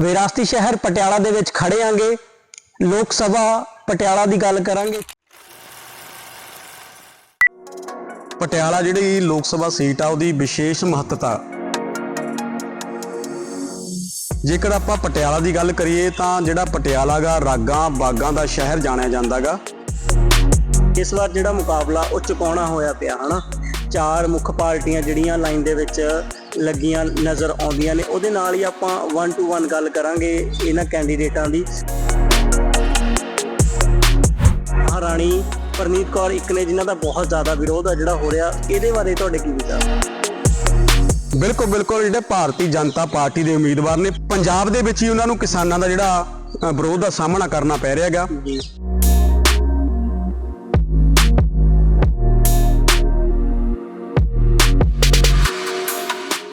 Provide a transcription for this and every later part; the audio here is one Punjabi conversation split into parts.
ਵਿਰਾਸਤੀ ਸ਼ਹਿਰ ਪਟਿਆਲਾ ਦੇ ਵਿੱਚ ਖੜੇ ਆਂਗੇ। ਲੋਕ ਸਭਾ ਪਟਿਆਲਾ ਦੀ ਗੱਲ ਕਰਾਂਗੇ। ਪਟਿਆਲਾ ਜਿਹੜੀ ਲੋਕ ਸਭਾ ਸੀਟ ਆ, ਉਹਦੀ ਵਿਸ਼ੇਸ਼ ਮਹੱਤਤਾ। ਜੇਕਰ ਆਪਾਂ ਪਟਿਆਲਾ ਦੀ ਗੱਲ ਕਰੀਏ, ਤਾਂ ਜਿਹੜਾ ਪਟਿਆਲਾ ਗਾ, ਰਾਗਾਂ, ਬਾਗਾਂ ਦਾ ਸ਼ਹਿਰ ਜਾਣਿਆ ਜਾਂਦਾਗਾ ਇਸ ਵਾਰ ਜਿਹੜਾ ਮੁਕਾਬਲਾ ਉਹ ਚੁਕਾਉਣਾ ਹੋਇਆ ਪਿਆ, ਹਨਾ? ਚਾਰ ਮੁੱਖ ਪਾਰਟੀਆਂ ਜਿਹੜੀਆਂ ਲਾਈਨ ਦੇ ਵਿੱਚ ਲੱਗੀਆਂ ਨਜ਼ਰ ਆਉਂਦੀਆਂ ਨੇ। ਉਹਦੇ ਨਾਲ ਹੀ ਆਪਾਂ 1 ਟੂ 1 ਗੱਲ ਕਰਾਂਗੇ ਇਹਨਾਂ ਕੈਂਡੀਡੇਟਾਂ ਦੀ। ਮਹਾਰਾਣੀ ਪਰਨੀਤ ਕੌਰ ਇੱਕ ਨੇ ਜਿਨ੍ਹਾਂ ਦਾ ਬਹੁਤ ਜ਼ਿਆਦਾ ਵਿਰੋਧ ਆ ਜਿਹੜਾ ਹੋ ਰਿਹਾ। ਇਹਦੇ ਬਾਰੇ ਤੁਹਾਡੇ ਕੀ ਵਿਚਾਰ? ਬਿਲਕੁਲ ਬਿਲਕੁਲ। ਜਿਹੜੇ ਭਾਰਤੀ ਜਨਤਾ ਪਾਰਟੀ ਦੇ ਉਮੀਦਵਾਰ ਨੇ ਪੰਜਾਬ ਦੇ ਵਿੱਚ ਹੀ ਉਹਨਾਂ ਨੂੰ ਕਿਸਾਨਾਂ ਦਾ ਜਿਹੜਾ ਵਿਰੋਧ ਦਾ ਸਾਹਮਣਾ ਕਰਨਾ ਪੈ ਰਿਹਾ ਹੈਗਾ।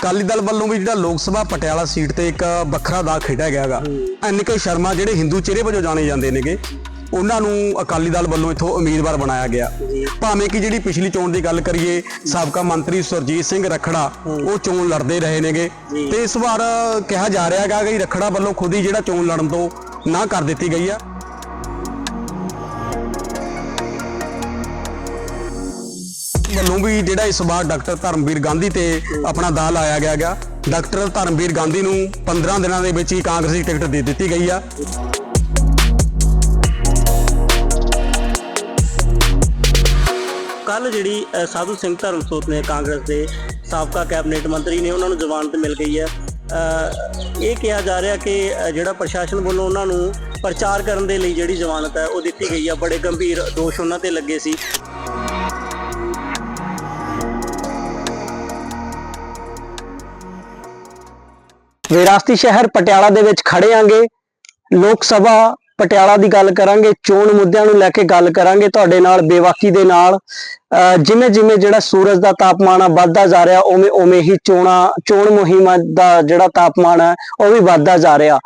ਅਕਾਲੀ ਦਲ ਵੱਲੋਂ ਵੀ ਜਿਹੜਾ ਲੋਕ ਸਭਾ ਪਟਿਆਲਾ ਸੀਟ ਤੇ ਇੱਕ ਵੱਖਰਾ ਦਾ ਖੇਡਿਆ ਗਿਆ ਹੈਗਾ। ਐਨਕੇ ਸ਼ਰਮਾ ਜਿਹੜੇ ਹਿੰਦੂ ਚਿਹਰੇ ਵਜੋਂ ਜਾਣੇ ਜਾਂਦੇ ਨੇਗੇ, ਉਹਨਾਂ ਨੂੰ ਅਕਾਲੀ ਦਲ ਵੱਲੋਂ ਇਥੋਂ ਉਮੀਦਵਾਰ ਬਣਾਇਆ ਗਿਆ। ਭਾਵੇਂ ਕਿ ਜਿਹੜੀ ਪਿਛਲੀ ਚੋਣ ਦੀ ਗੱਲ ਕਰੀਏ, ਸਾਬਕਾ ਮੰਤਰੀ ਸੁਰਜੀਤ ਸਿੰਘ ਰਖੜਾ, ਉਹ ਚੋਣ ਲੜਦੇ ਰਹੇ ਨੇਗੇ। ਤੇ ਇਸ ਵਾਰ ਕਿਹਾ ਜਾ ਰਿਹਾ ਹੈਗਾ ਕਿ ਰਖੜਾ ਵੱਲੋਂ ਖੁਦ ਹੀ ਜਿਹੜਾ ਚੋਣ ਲੜਨ ਤੋਂ ਨਾ ਕਰ ਦਿੱਤੀ ਗਈ ਆ। ਵੱਲੋਂ ਵੀ ਜਿਹੜਾ ਇਸ ਵਾਰ ਡਾਕਟਰ ਧਰਮਵੀਰ ਗਾਂਧੀ ਤੇ ਆਪਣਾ ਦਾਅ ਲਾਇਆ ਗਿਆ ਹੈਗਾ ਡਾਕਟਰ ਧਰਮਵੀਰ ਗਾਂਧੀ ਨੂੰ 15 ਦਿਨਾਂ ਦੇ ਵਿੱਚ ਹੀ ਕਾਂਗਰਸੀ ਟਿਕਟ ਦੇ ਦਿੱਤੀ ਗਈ ਆ। ਕੱਲ ਜਿਹੜੀ ਸਾਧੂ ਸਿੰਘ ਧਰਮਸੋਤ ਨੇ ਕਾਂਗਰਸ ਦੇ ਸਾਬਕਾ ਕੈਬਨਿਟ ਮੰਤਰੀ ਨੇ ਉਹਨਾਂ ਨੂੰ ਜ਼ਮਾਨਤ ਮਿਲ ਗਈ ਹੈ। ਅ, ਇਹ ਕਿਹਾ ਜਾ ਰਿਹਾ ਕਿ ਜਿਹੜਾ ਪ੍ਰਸ਼ਾਸਨ ਵੱਲੋਂ ਉਹਨਾਂ ਨੂੰ ਪ੍ਰਚਾਰ ਕਰਨ ਦੇ ਲਈ ਜਿਹੜੀ ਜ਼ਮਾਨਤ ਹੈ ਉਹ ਦਿੱਤੀ ਗਈ ਹੈ ਬੜੇ ਗੰਭੀਰ ਦੋਸ਼ ਉਹਨਾਂ ਤੇ ਲੱਗੇ ਸੀ। ਵਿਰਾਸਤੀ ਸ਼ਹਿਰ ਪਟਿਆਲਾ ਦੇ ਵਿੱਚ ਖੜੇ ਆਂਗੇ। ਲੋਕ ਸਭਾ ਪਟਿਆਲਾ ਦੀ ਗੱਲ ਕਰਾਂਗੇ, ਚੋਣ ਮੁੱਦਿਆਂ ਨੂੰ ਲੈ ਕੇ ਗੱਲ ਕਰਾਂਗੇ ਤੁਹਾਡੇ ਨਾਲ, ਬੇਵਾਕੀ ਦੇ ਨਾਲ। ਜਿਵੇਂ ਜਿਵੇਂ ਜਿਹੜਾ ਸੂਰਜ ਦਾ ਤਾਪਮਾਨ ਆ, ਵੱਧਦਾ ਜਾ ਰਿਹਾ, ਉਵੇਂ ਉਵੇਂ ਹੀ ਚੋਣਾ, ਚੋਣ ਮੁਹਿੰਮਾਂ ਦਾ ਜਿਹੜਾ ਤਾਪਮਾਨ ਹੈ ਉਹ ਵੀ ਵੱਧਦਾ ਜਾ ਰਿਹਾ।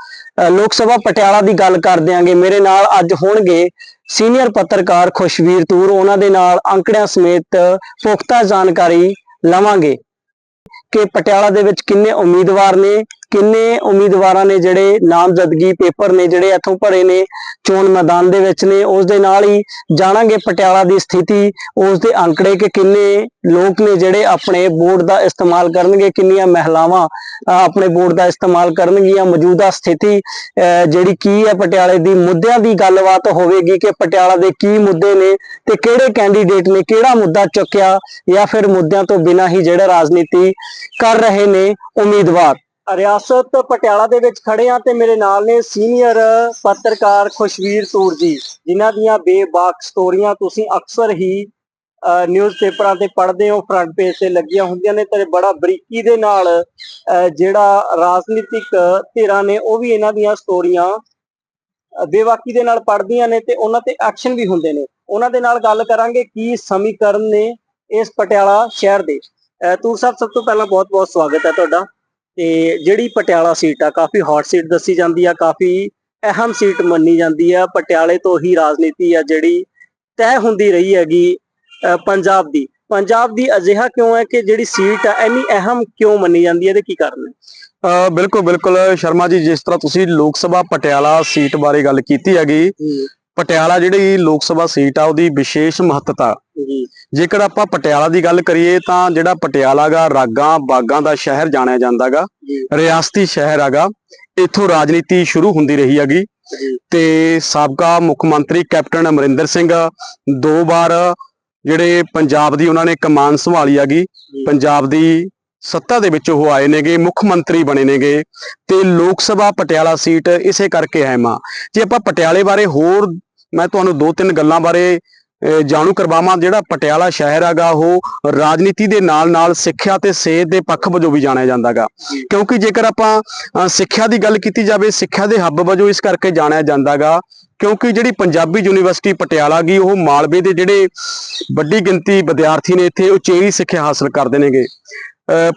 ਲੋਕ ਸਭਾ ਪਟਿਆਲਾ ਦੀ ਗੱਲ ਕਰ ਦਿਆਂਗੇ ਮੇਰੇ ਨਾਲ ਅੱਜ ਹੋਣਗੇ ਸੀਨੀਅਰ ਪੱਤਰਕਾਰ ਖੁਸ਼ਵੀਰ ਤੂਰ। ਉਹਨਾਂ ਦੇ ਨਾਲ ਅੰਕੜਿਆਂ ਸਮੇਤ ਪੁਖਤਾ ਜਾਣਕਾਰੀ ਲਵਾਂਗੇ ਕਿ ਪਟਿਆਲਾ ਦੇ ਵਿੱਚ ਕਿੰਨੇ ਉਮੀਦਵਾਰ ਨੇ ਕਿੰਨੇ ਉਮੀਦਵਾਰਾਂ ਨੇ ਜਿਹੜੇ ਨਾਮਜ਼ਦਗੀ ਪੇਪਰ ਨੇ ਜਿਹੜੇ ਇੱਥੋਂ ਭਰੇ ਨੇ ਚੋਣ ਮੈਦਾਨ ਦੇ ਵਿੱਚ ਨੇ ਉਸ ਦੇ ਨਾਲ ਹੀ ਜਾਣਾਂਗੇ ਪਟਿਆਲਾ ਦੀ ਸਥਿਤੀ ਉਸ ਦੇ ਅੰਕੜੇ ਕਿ ਕਿੰਨੇ ਲੋਕ ਨੇ ਜਿਹੜੇ ਆਪਣੇ ਵੋਟ ਦਾ ਇਸਤੇਮਾਲ ਕਰਨਗੇ ਕਿੰਨੀਆਂ ਮਹਿਲਾਵਾਂ ਆਪਣੇ ਵੋਟ ਦਾ ਇਸਤੇਮਾਲ ਕਰਨਗੀਆਂ ਮੌਜੂਦਾ ਸਥਿਤੀ ਅਹ, ਜਿਹੜੀ ਕੀ ਹੈ ਪਟਿਆਲੇ ਦੀ ਮੁੱਦਿਆਂ ਦੀ ਗੱਲਬਾਤ ਹੋਵੇਗੀ ਕਿ ਪਟਿਆਲਾ ਦੇ ਕੀ ਮੁੱਦੇ ਨੇ ਤੇ ਕਿਹੜੇ ਕੈਂਡੀਡੇਟ ਨੇ ਕਿਹੜਾ ਮੁੱਦਾ ਚੁੱਕਿਆ ਜਾਂ ਫਿਰ ਮੁੱਦਿਆਂ ਤੋਂ ਬਿਨਾਂ ਹੀ ਜਿਹੜਾ ਰਾਜਨੀਤੀ ਕਰ ਰਹੇ ਨੇ ਉਮੀਦਵਾਰ। ਰਿਆਸਤ ਪਟਿਆਲਾ ਦੇ ਵਿੱਚ ਖੜੇ ਆ ਤੇ ਮੇਰੇ ਨਾਲ ਨੇ ਸੀਨੀਅਰ ਪੱਤਰਕਾਰ ਖੁਸ਼ਵੀਰ ਤੂਰ ਜੀ ਜਿਨ੍ਹਾਂ ਦੀਆਂ ਬੇਬਾਕ ਸਟੋਰੀਆਂ ਤੁਸੀਂ ਅਕਸਰ ਹੀ ਨਿਊਜ਼ਪੇਪਰਾਂ ਤੇ ਪੜ੍ਹਦੇ ਹੋ ਫਰੰਟ ਪੇਜ ਤੇ ਲੱਗੀਆਂ ਹੁੰਦੀਆਂ ਨੇ ਤੇ ਬੜਾ ਬਰੀਕੀ ਦੇ ਨਾਲ ਜਿਹੜਾ ਰਾਜਨੀਤਿਕ ਧਿਰਾਂ ਨੇ ਉਹ ਵੀ ਇਹਨਾਂ ਦੀਆਂ ਸਟੋਰੀਆਂ ਅਹ, ਬੇਬਾਕੀ ਦੇ ਨਾਲ ਪੜ੍ਹਦੀਆਂ ਨੇ ਤੇ ਉਹਨਾਂ ਤੇ ਐਕਸ਼ਨ ਵੀ ਹੁੰਦੇ ਨੇ। ਉਹਨਾਂ ਦੇ ਨਾਲ ਗੱਲ ਕਰਾਂਗੇ ਕੀ ਸਮੀਕਰਨ ਨੇ ਇਸ ਪਟਿਆਲਾ ਸ਼ਹਿਰ ਦੇ। ਅਹ, ਤੂਰ ਸਾਹਿਬ ਸਭ ਤੋਂ ਪਹਿਲਾਂ ਬਹੁਤ-ਬਹੁਤ ਸਵਾਗਤ ਹੈ ਤੁਹਾਡਾ। ਤੇ ਜਿਹੜੀ ਪਟਿਆਲਾ ਸੀਟ ਆ ਕਾਫੀ ਹੌਟ ਸੀਟ ਦੱਸੀ ਜਾਂਦੀ ਆ ਕਾਫੀ ਅਹਿਮ ਸੀਟ ਮੰਨੀ ਜਾਂਦੀ ਆ। ਪਟਿਆਲੇ ਤੋਂ ਹੀ ਰਾਜਨੀਤੀ ਆ ਜਿਹੜੀ ਤੈਅ ਹੁੰਦੀ ਰਹੀ ਹੈਗੀ ਪੰਜਾਬ ਦੀ। ਪੰਜਾਬ ਦੀ ਅਜਿਹਾ ਕਿਉਂ ਹੈ ਕਿ ਜਿਹੜੀ ਸੀਟ ਆ ਇੰਨੀ ਅਹਿਮ ਕਿਉਂ ਮੰਨੀ ਜਾਂਦੀ ਹੈ? ਇਹਦੇ ਕੀ ਕਾਰਨ ਹੈ ਬਿਲਕੁਲ ਬਿਲਕੁਲ ਸ਼ਰਮਾ ਜੀ ਜਿਸ ਤਰ੍ਹਾਂ ਤੁਸੀਂ ਲੋਕ ਸਭਾ ਪਟਿਆਲਾ ਸੀਟ ਬਾਰੇ ਗੱਲ ਕੀਤੀ ਹੈਗੀ ਪਟਿਆਲਾ ਜਿਹੜੀ ਲੋਕ ਸਭਾ ਸੀਟ ਆ ਉਹਦੀ ਵਿਸ਼ੇਸ਼ ਮਹੱਤਤਾ। ਜੇਕਰ ਆਪਾਂ ਪਟਿਆਲਾ ਦੀ ਗੱਲ ਕਰੀਏ ਤਾਂ ਜਿਹੜਾ ਪਟਿਆਲਾ ਗਾ ਰਾਗਾਂ ਬਾਗਾਂ ਦਾ ਸ਼ਹਿਰ ਜਾਣਿਆ ਜਾਂਦਾਗਾ। ਰਿਆਸਤੀ ਸ਼ਹਿਰ ਹੈਗਾ ਇੱਥੋਂ ਰਾਜਨੀਤੀ ਸ਼ੁਰੂ ਹੁੰਦੀ ਰਹੀ ਹੈਗੀ। ਤੇ ਸਾਬਕਾ ਮੁੱਖ ਮੰਤਰੀ ਕੈਪਟਨ ਅਮਰਿੰਦਰ ਸਿੰਘ ਦੋ ਵਾਰ ਜਿਹੜੇ ਪੰਜਾਬ ਦੀ ਉਹਨਾਂ ਨੇ ਕਮਾਨ ਸੰਭਾਲੀ ਹੈਗੀ। ਪੰਜਾਬ ਦੀ ਸੱਤਾ ਦੇ ਵਿੱਚ ਉਹ ਆਏ ਨੇਗੇ ਮੁੱਖ ਮੰਤਰੀ ਬਣੇ ਨੇਗੇ ਤੇ ਲੋਕ ਸਭਾ ਪਟਿਆਲਾ ਸੀਟ ਇਸੇ ਕਰਕੇ ਹੈ ਮਾਂ ਜੇ ਆਪਾਂ ਪਟਿਆਲੇ ਬਾਰੇ ਹੋਰ ਮੈਂ ਤੁਹਾਨੂੰ ਦੋ ਤਿੰਨ ਗੱਲਾਂ ਬਾਰੇ ਅਹ, ਜਾਣੂ ਕਰਵਾਵਾਂ ਜਿਹੜਾ ਪਟਿਆਲਾ ਸ਼ਹਿਰ ਹੈਗਾ ਉਹ ਰਾਜਨੀਤੀ ਦੇ ਨਾਲ ਨਾਲ ਸਿੱਖਿਆ ਤੇ ਸਿਹਤ ਦੇ ਪੱਖ ਵਜੋਂ ਵੀ ਜਾਣਿਆ ਜਾਂਦਾਗਾ ਜੀ। ਕਿਉਂਕਿ ਜੇਕਰ ਆਪਾਂ ਅਹ, ਸਿੱਖਿਆ ਦੀ ਗੱਲ ਕੀਤੀ ਜਾਵੇ ਸਿੱਖਿਆ ਦੇ ਹੱਬ ਵਜੋਂ ਇਸ ਕਰਕੇ ਜਾਣਿਆ ਜਾਂਦਾਗਾ ਕਿਉਂਕਿ ਜਿਹੜੀ ਪੰਜਾਬੀ ਯੂਨੀਵਰਸਿਟੀ ਪਟਿਆਲਾ ਗਈ ਉਹ ਮਾਲਵੇ ਦੇ ਜਿਹੜੇ ਵੱਡੀ ਗਿਣਤੀ ਵਿਦਿਆਰਥੀ ਨੇ ਇੱਥੇ ਉਚੇਰੀ ਸਿੱਖਿਆ ਹਾਸਲ ਕਰਦੇ ਨੇਗੇ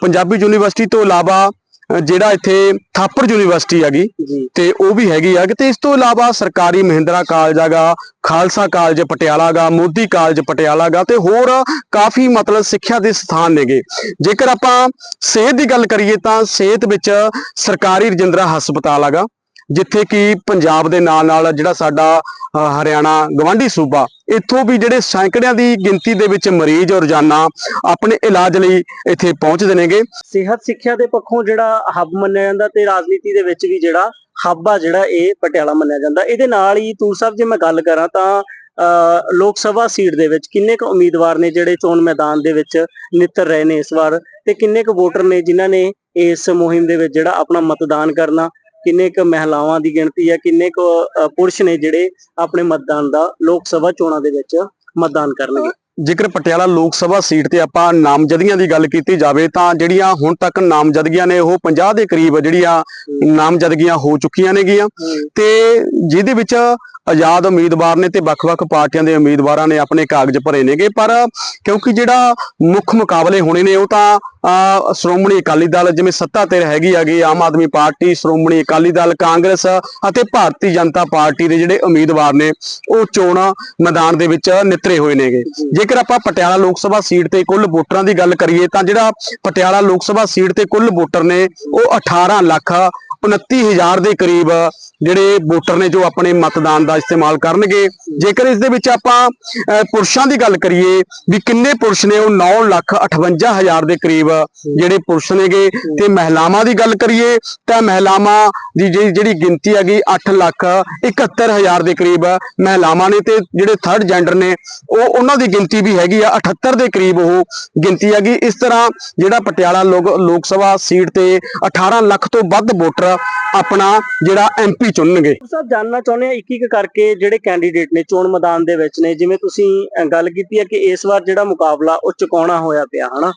ਪੰਜਾਬੀ ਯੂਨੀਵਰਸਿਟੀ ਤੋਂ ਇਲਾਵਾ ਜਿਹੜਾ ਇੱਥੇ ਥਾਪਰ ਯੂਨੀਵਰਸਿਟੀ ਹੈਗੀ ਤੇ ਉਹ ਵੀ ਹੈਗੀ ਆ ਤੇ ਇਸ ਤੋਂ ਇਲਾਵਾ ਸਰਕਾਰੀ ਮਹਿੰਦਰਾ ਕਾਲਜ ਹੈਗਾ ਖਾਲਸਾ ਕਾਲਜ ਪਟਿਆਲਾ ਗਾ ਮੋਦੀ ਕਾਲਜ ਪਟਿਆਲਾ ਗਾ ਤੇ ਹੋਰ ਕਾਫੀ ਮਤਲਬ ਸਿੱਖਿਆ ਦੇ ਸਥਾਨ ਨੇਗੇ। ਜੇਕਰ ਆਪਾਂ ਸਿਹਤ ਦੀ ਗੱਲ ਕਰੀਏ ਤਾਂ ਸਿਹਤ ਵਿੱਚ ਸਰਕਾਰੀ ਰਜਿੰਦਰਾ ਹਸਪਤਾਲ ਹੈਗਾ ਜਿੱਥੇ ਕਿ ਪੰਜਾਬ ਦੇ ਨਾਲ ਨਾਲ ਜਿਹੜਾ ਸਾਡਾ ਹਰਿਆਣਾ ਗਵਾਂਢੀ ਸੂਬਾ ਇੱਥੋਂ ਵੀ ਜਿਹੜੇ ਸੈਂਕੜਿਆਂ ਦੀ ਗਿਣਤੀ ਦੇ ਵਿੱਚ ਮਰੀਜ਼ ਰੋਜ਼ਾਨਾ ਆਪਣੇ ਇਲਾਜ ਲਈ ਇੱਥੇ ਪਹੁੰਚਦੇ ਨੇਗੇ ਸਿਹਤ ਸਿੱਖਿਆ ਦੇ ਪੱਖੋਂ ਜਿਹੜਾ ਹੱਬ ਮੰਨਿਆ ਜਾਂਦਾ ਤੇ ਰਾਜਨੀਤੀ ਦੇ ਵਿੱਚ ਵੀ ਜਿਹੜਾ ਹੱਬ ਆ ਜਿਹੜਾ ਇਹ ਪਟਿਆਲਾ ਮੰਨਿਆ ਜਾਂਦਾ। ਇਹਦੇ ਨਾਲ ਹੀ ਤੂਰ ਸਾਹਿਬ ਜੇ ਮੈਂ ਗੱਲ ਕਰਾਂ ਤਾਂ ਅਹ, ਲੋਕ ਸਭਾ ਸੀਟ ਦੇ ਵਿੱਚ ਕਿੰਨੇ ਕੁ ਉਮੀਦਵਾਰ ਨੇ ਜਿਹੜੇ ਚੋਣ ਮੈਦਾਨ ਦੇ ਵਿੱਚ ਨਿੱਤਰ ਰਹੇ ਨੇ ਇਸ ਵਾਰ ਤੇ ਕਿੰਨੇ ਕੁ ਵੋਟਰ ਨੇ ਜਿਨ੍ਹਾਂ ਨੇ ਇਸ ਮੁਹਿੰਮ ਦੇ ਵਿੱਚ ਜਿਹੜਾ ਆਪਣਾ ਮਤਦਾਨ ਕਰਨਾ ਕਿੰਨੇ ਕੁ ਮਹਿਲਾਵਾਂ ਦੀ ਗਿਣਤੀ ਹੈ ਕਿੰਨੇ ਕੁ ਪੁਰਸ਼ ਨੇ ਜਿਹੜੇ ਆਪਣੇ ਮਤਦਾਨ ਦਾ ਲੋਕ ਸਭਾ ਚੋਣਾਂ ਦੇ ਵਿੱਚ ਮਤਦਾਨ ਕਰਨਗੇ? ਜੇਕਰ ਪਟਿਆਲਾ ਲੋਕ ਸਭਾ ਸੀਟ ਤੇ ਆਪਾਂ ਨਾਮਜ਼ਦਗੀਆਂ ਦੀ ਗੱਲ ਕੀਤੀ ਜਾਵੇ ਤਾਂ ਜਿਹੜੀਆਂ ਹੁਣ ਤੱਕ ਨਾਮਜ਼ਦਗੀਆਂ ਨੇ ਉਹ 50 ਦੇ ਕਰੀਬ ਜਿਹੜੀਆਂ ਨਾਮਜ਼ਦਗੀਆਂ ਹੋ ਚੁੱਕੀਆਂ ਨੇਗੀਆਂ। ਤੇ ਜਿਹਦੇ ਵਿੱਚ ਆਜ਼ਾਦ ਉਮੀਦਵਾਰ ਨੇ ਤੇ ਵੱਖ-ਵੱਖ ਪਾਰਟੀਆਂ ਦੇ ਉਮੀਦਵਾਰਾਂ ਨੇ ਆਪਣੇ ਕਾਗਜ਼ ਭਰੇ ਨੇਗੇ ਪਰ ਕਿਉਂਕਿ ਜਿਹੜਾ ਮੁੱਖ ਮੁਕਾਬਲੇ ਹੋਣੇ ਨੇ ਉਹ ਤਾਂ ਸ਼੍ਰੋਮਣੀ ਅਕਾਲੀ ਦਲ ਜਿਵੇਂ ਸੱਤਾ ਤੇ ਹੈਗੀ ਹੈਗੀ, ਆਮ ਆਦਮੀ ਪਾਰਟੀ, ਸ਼੍ਰੋਮਣੀ ਅਕਾਲੀ ਦਲ, ਕਾਂਗਰਸ ਅਤੇ ਭਾਰਤੀ ਜਨਤਾ ਪਾਰਟੀ ਦੇ ਜਿਹੜੇ ਉਮੀਦਵਾਰ ਨੇ, ਉਹ ਚੋਣ ਮੈਦਾਨ ਦੇ ਵਿੱਚ ਨਿਤਰੇ ਹੋਏ ਨੇਗੇ। ਜੇਕਰ ਆਪਾਂ ਪਟਿਆਲਾ ਲੋਕ ਸਭਾ ਸੀਟ ਤੇ ਕੁੱਲ ਵੋਟਰਾਂ ਦੀ ਗੱਲ ਕਰੀਏ, ਤਾਂ ਜਿਹੜਾ ਪਟਿਆਲਾ ਲੋਕ ਸਭਾ ਸੀਟ ਤੇ ਕੁੱਲ ਵੋਟਰ ਨੇ, ਉਹ 18 ਲੱਖ 29000 ਦੇ ਕਰੀਬ ਜਿਹੜੇ ਵੋਟਰ ਨੇ ਜੋ ਆਪਣੇ ਮਤਦਾਨ ਦਾ ਇਸਤੇਮਾਲ ਕਰਨਗੇ। ਜੇਕਰ ਇਸ ਦੇ ਵਿੱਚ ਆਪਾਂ ਪੁਰਸ਼ਾਂ ਦੀ ਗੱਲ ਕਰੀਏ ਵੀ ਕਿੰਨੇ ਪੁਰਸ਼ ਨੇ, ਉਹ 9 ਲੱਖ 58000 ਦੇ ਕਰੀਬ ਜਿਹੜੇ ਪੁਰਸ਼ ਨੇਗੇ। ਤੇ ਮਹਿਲਾਵਾਂ ਦੀ ਗੱਲ ਕਰੀਏ ਤਾਂ ਮਹਿਲਾਵਾਂ ਦੀ ਜਿਹੜੀ ਜਿਹੜੀ ਗਿਣਤੀ ਹੈਗੀ 8 ਲੱਖ 71000 ਦੇ ਕਰੀਬ ਮਹਿਲਾਵਾਂ ਨੇ ਤੇ ਜਿਹੜੇ ਥਰਡ ਜੈਂਡਰ ਨੇ, ਉਹ ਉਹਨਾਂ ਦੀ ਗਿਣਤੀ ਵੀ ਹੈਗੀ ਆ 78 ਦੇ ਕਰੀਬ ਉਹ ਗਿਣਤੀ ਹੈਗੀ। ਇਸ ਤਰ੍ਹਾਂ ਜਿਹੜਾ ਪਟਿਆਲਾ ਲੋਕ ਲੋਕ ਸਭਾ ਸੀਟ ਤੇ 18 ਲੱਖ ਤੋਂ ਵੱਧ ਵੋਟਰ ਆਪਣਾ ਜਿਹੜਾ ਐਮਪੀ ਚੁਣਨਗੇ। ਸਾਹਿਬ, ਜਾਨਣਾ ਚਾਹੁੰਦੇ ਆ ਇੱਕ ਇੱਕ ਕਰਕੇ ਜਿਹੜੇ ਕੈਂਡੀਡੇਟ ਨੇ ਚੋਣ ਮੈਦਾਨ ਦੇ ਵਿੱਚ ਨੇ। ਜਿਵੇਂ ਤੁਸੀਂ ਗੱਲ ਕੀਤੀ ਹੈ ਕਿ ਇਸ ਵਾਰ ਜਿਹੜਾ ਮੁਕਾਬਲਾ ਉਹ ਚੁਕਾਉਣਾ ਹੋਇਆ ਪਿਆ, ਹਨਾ?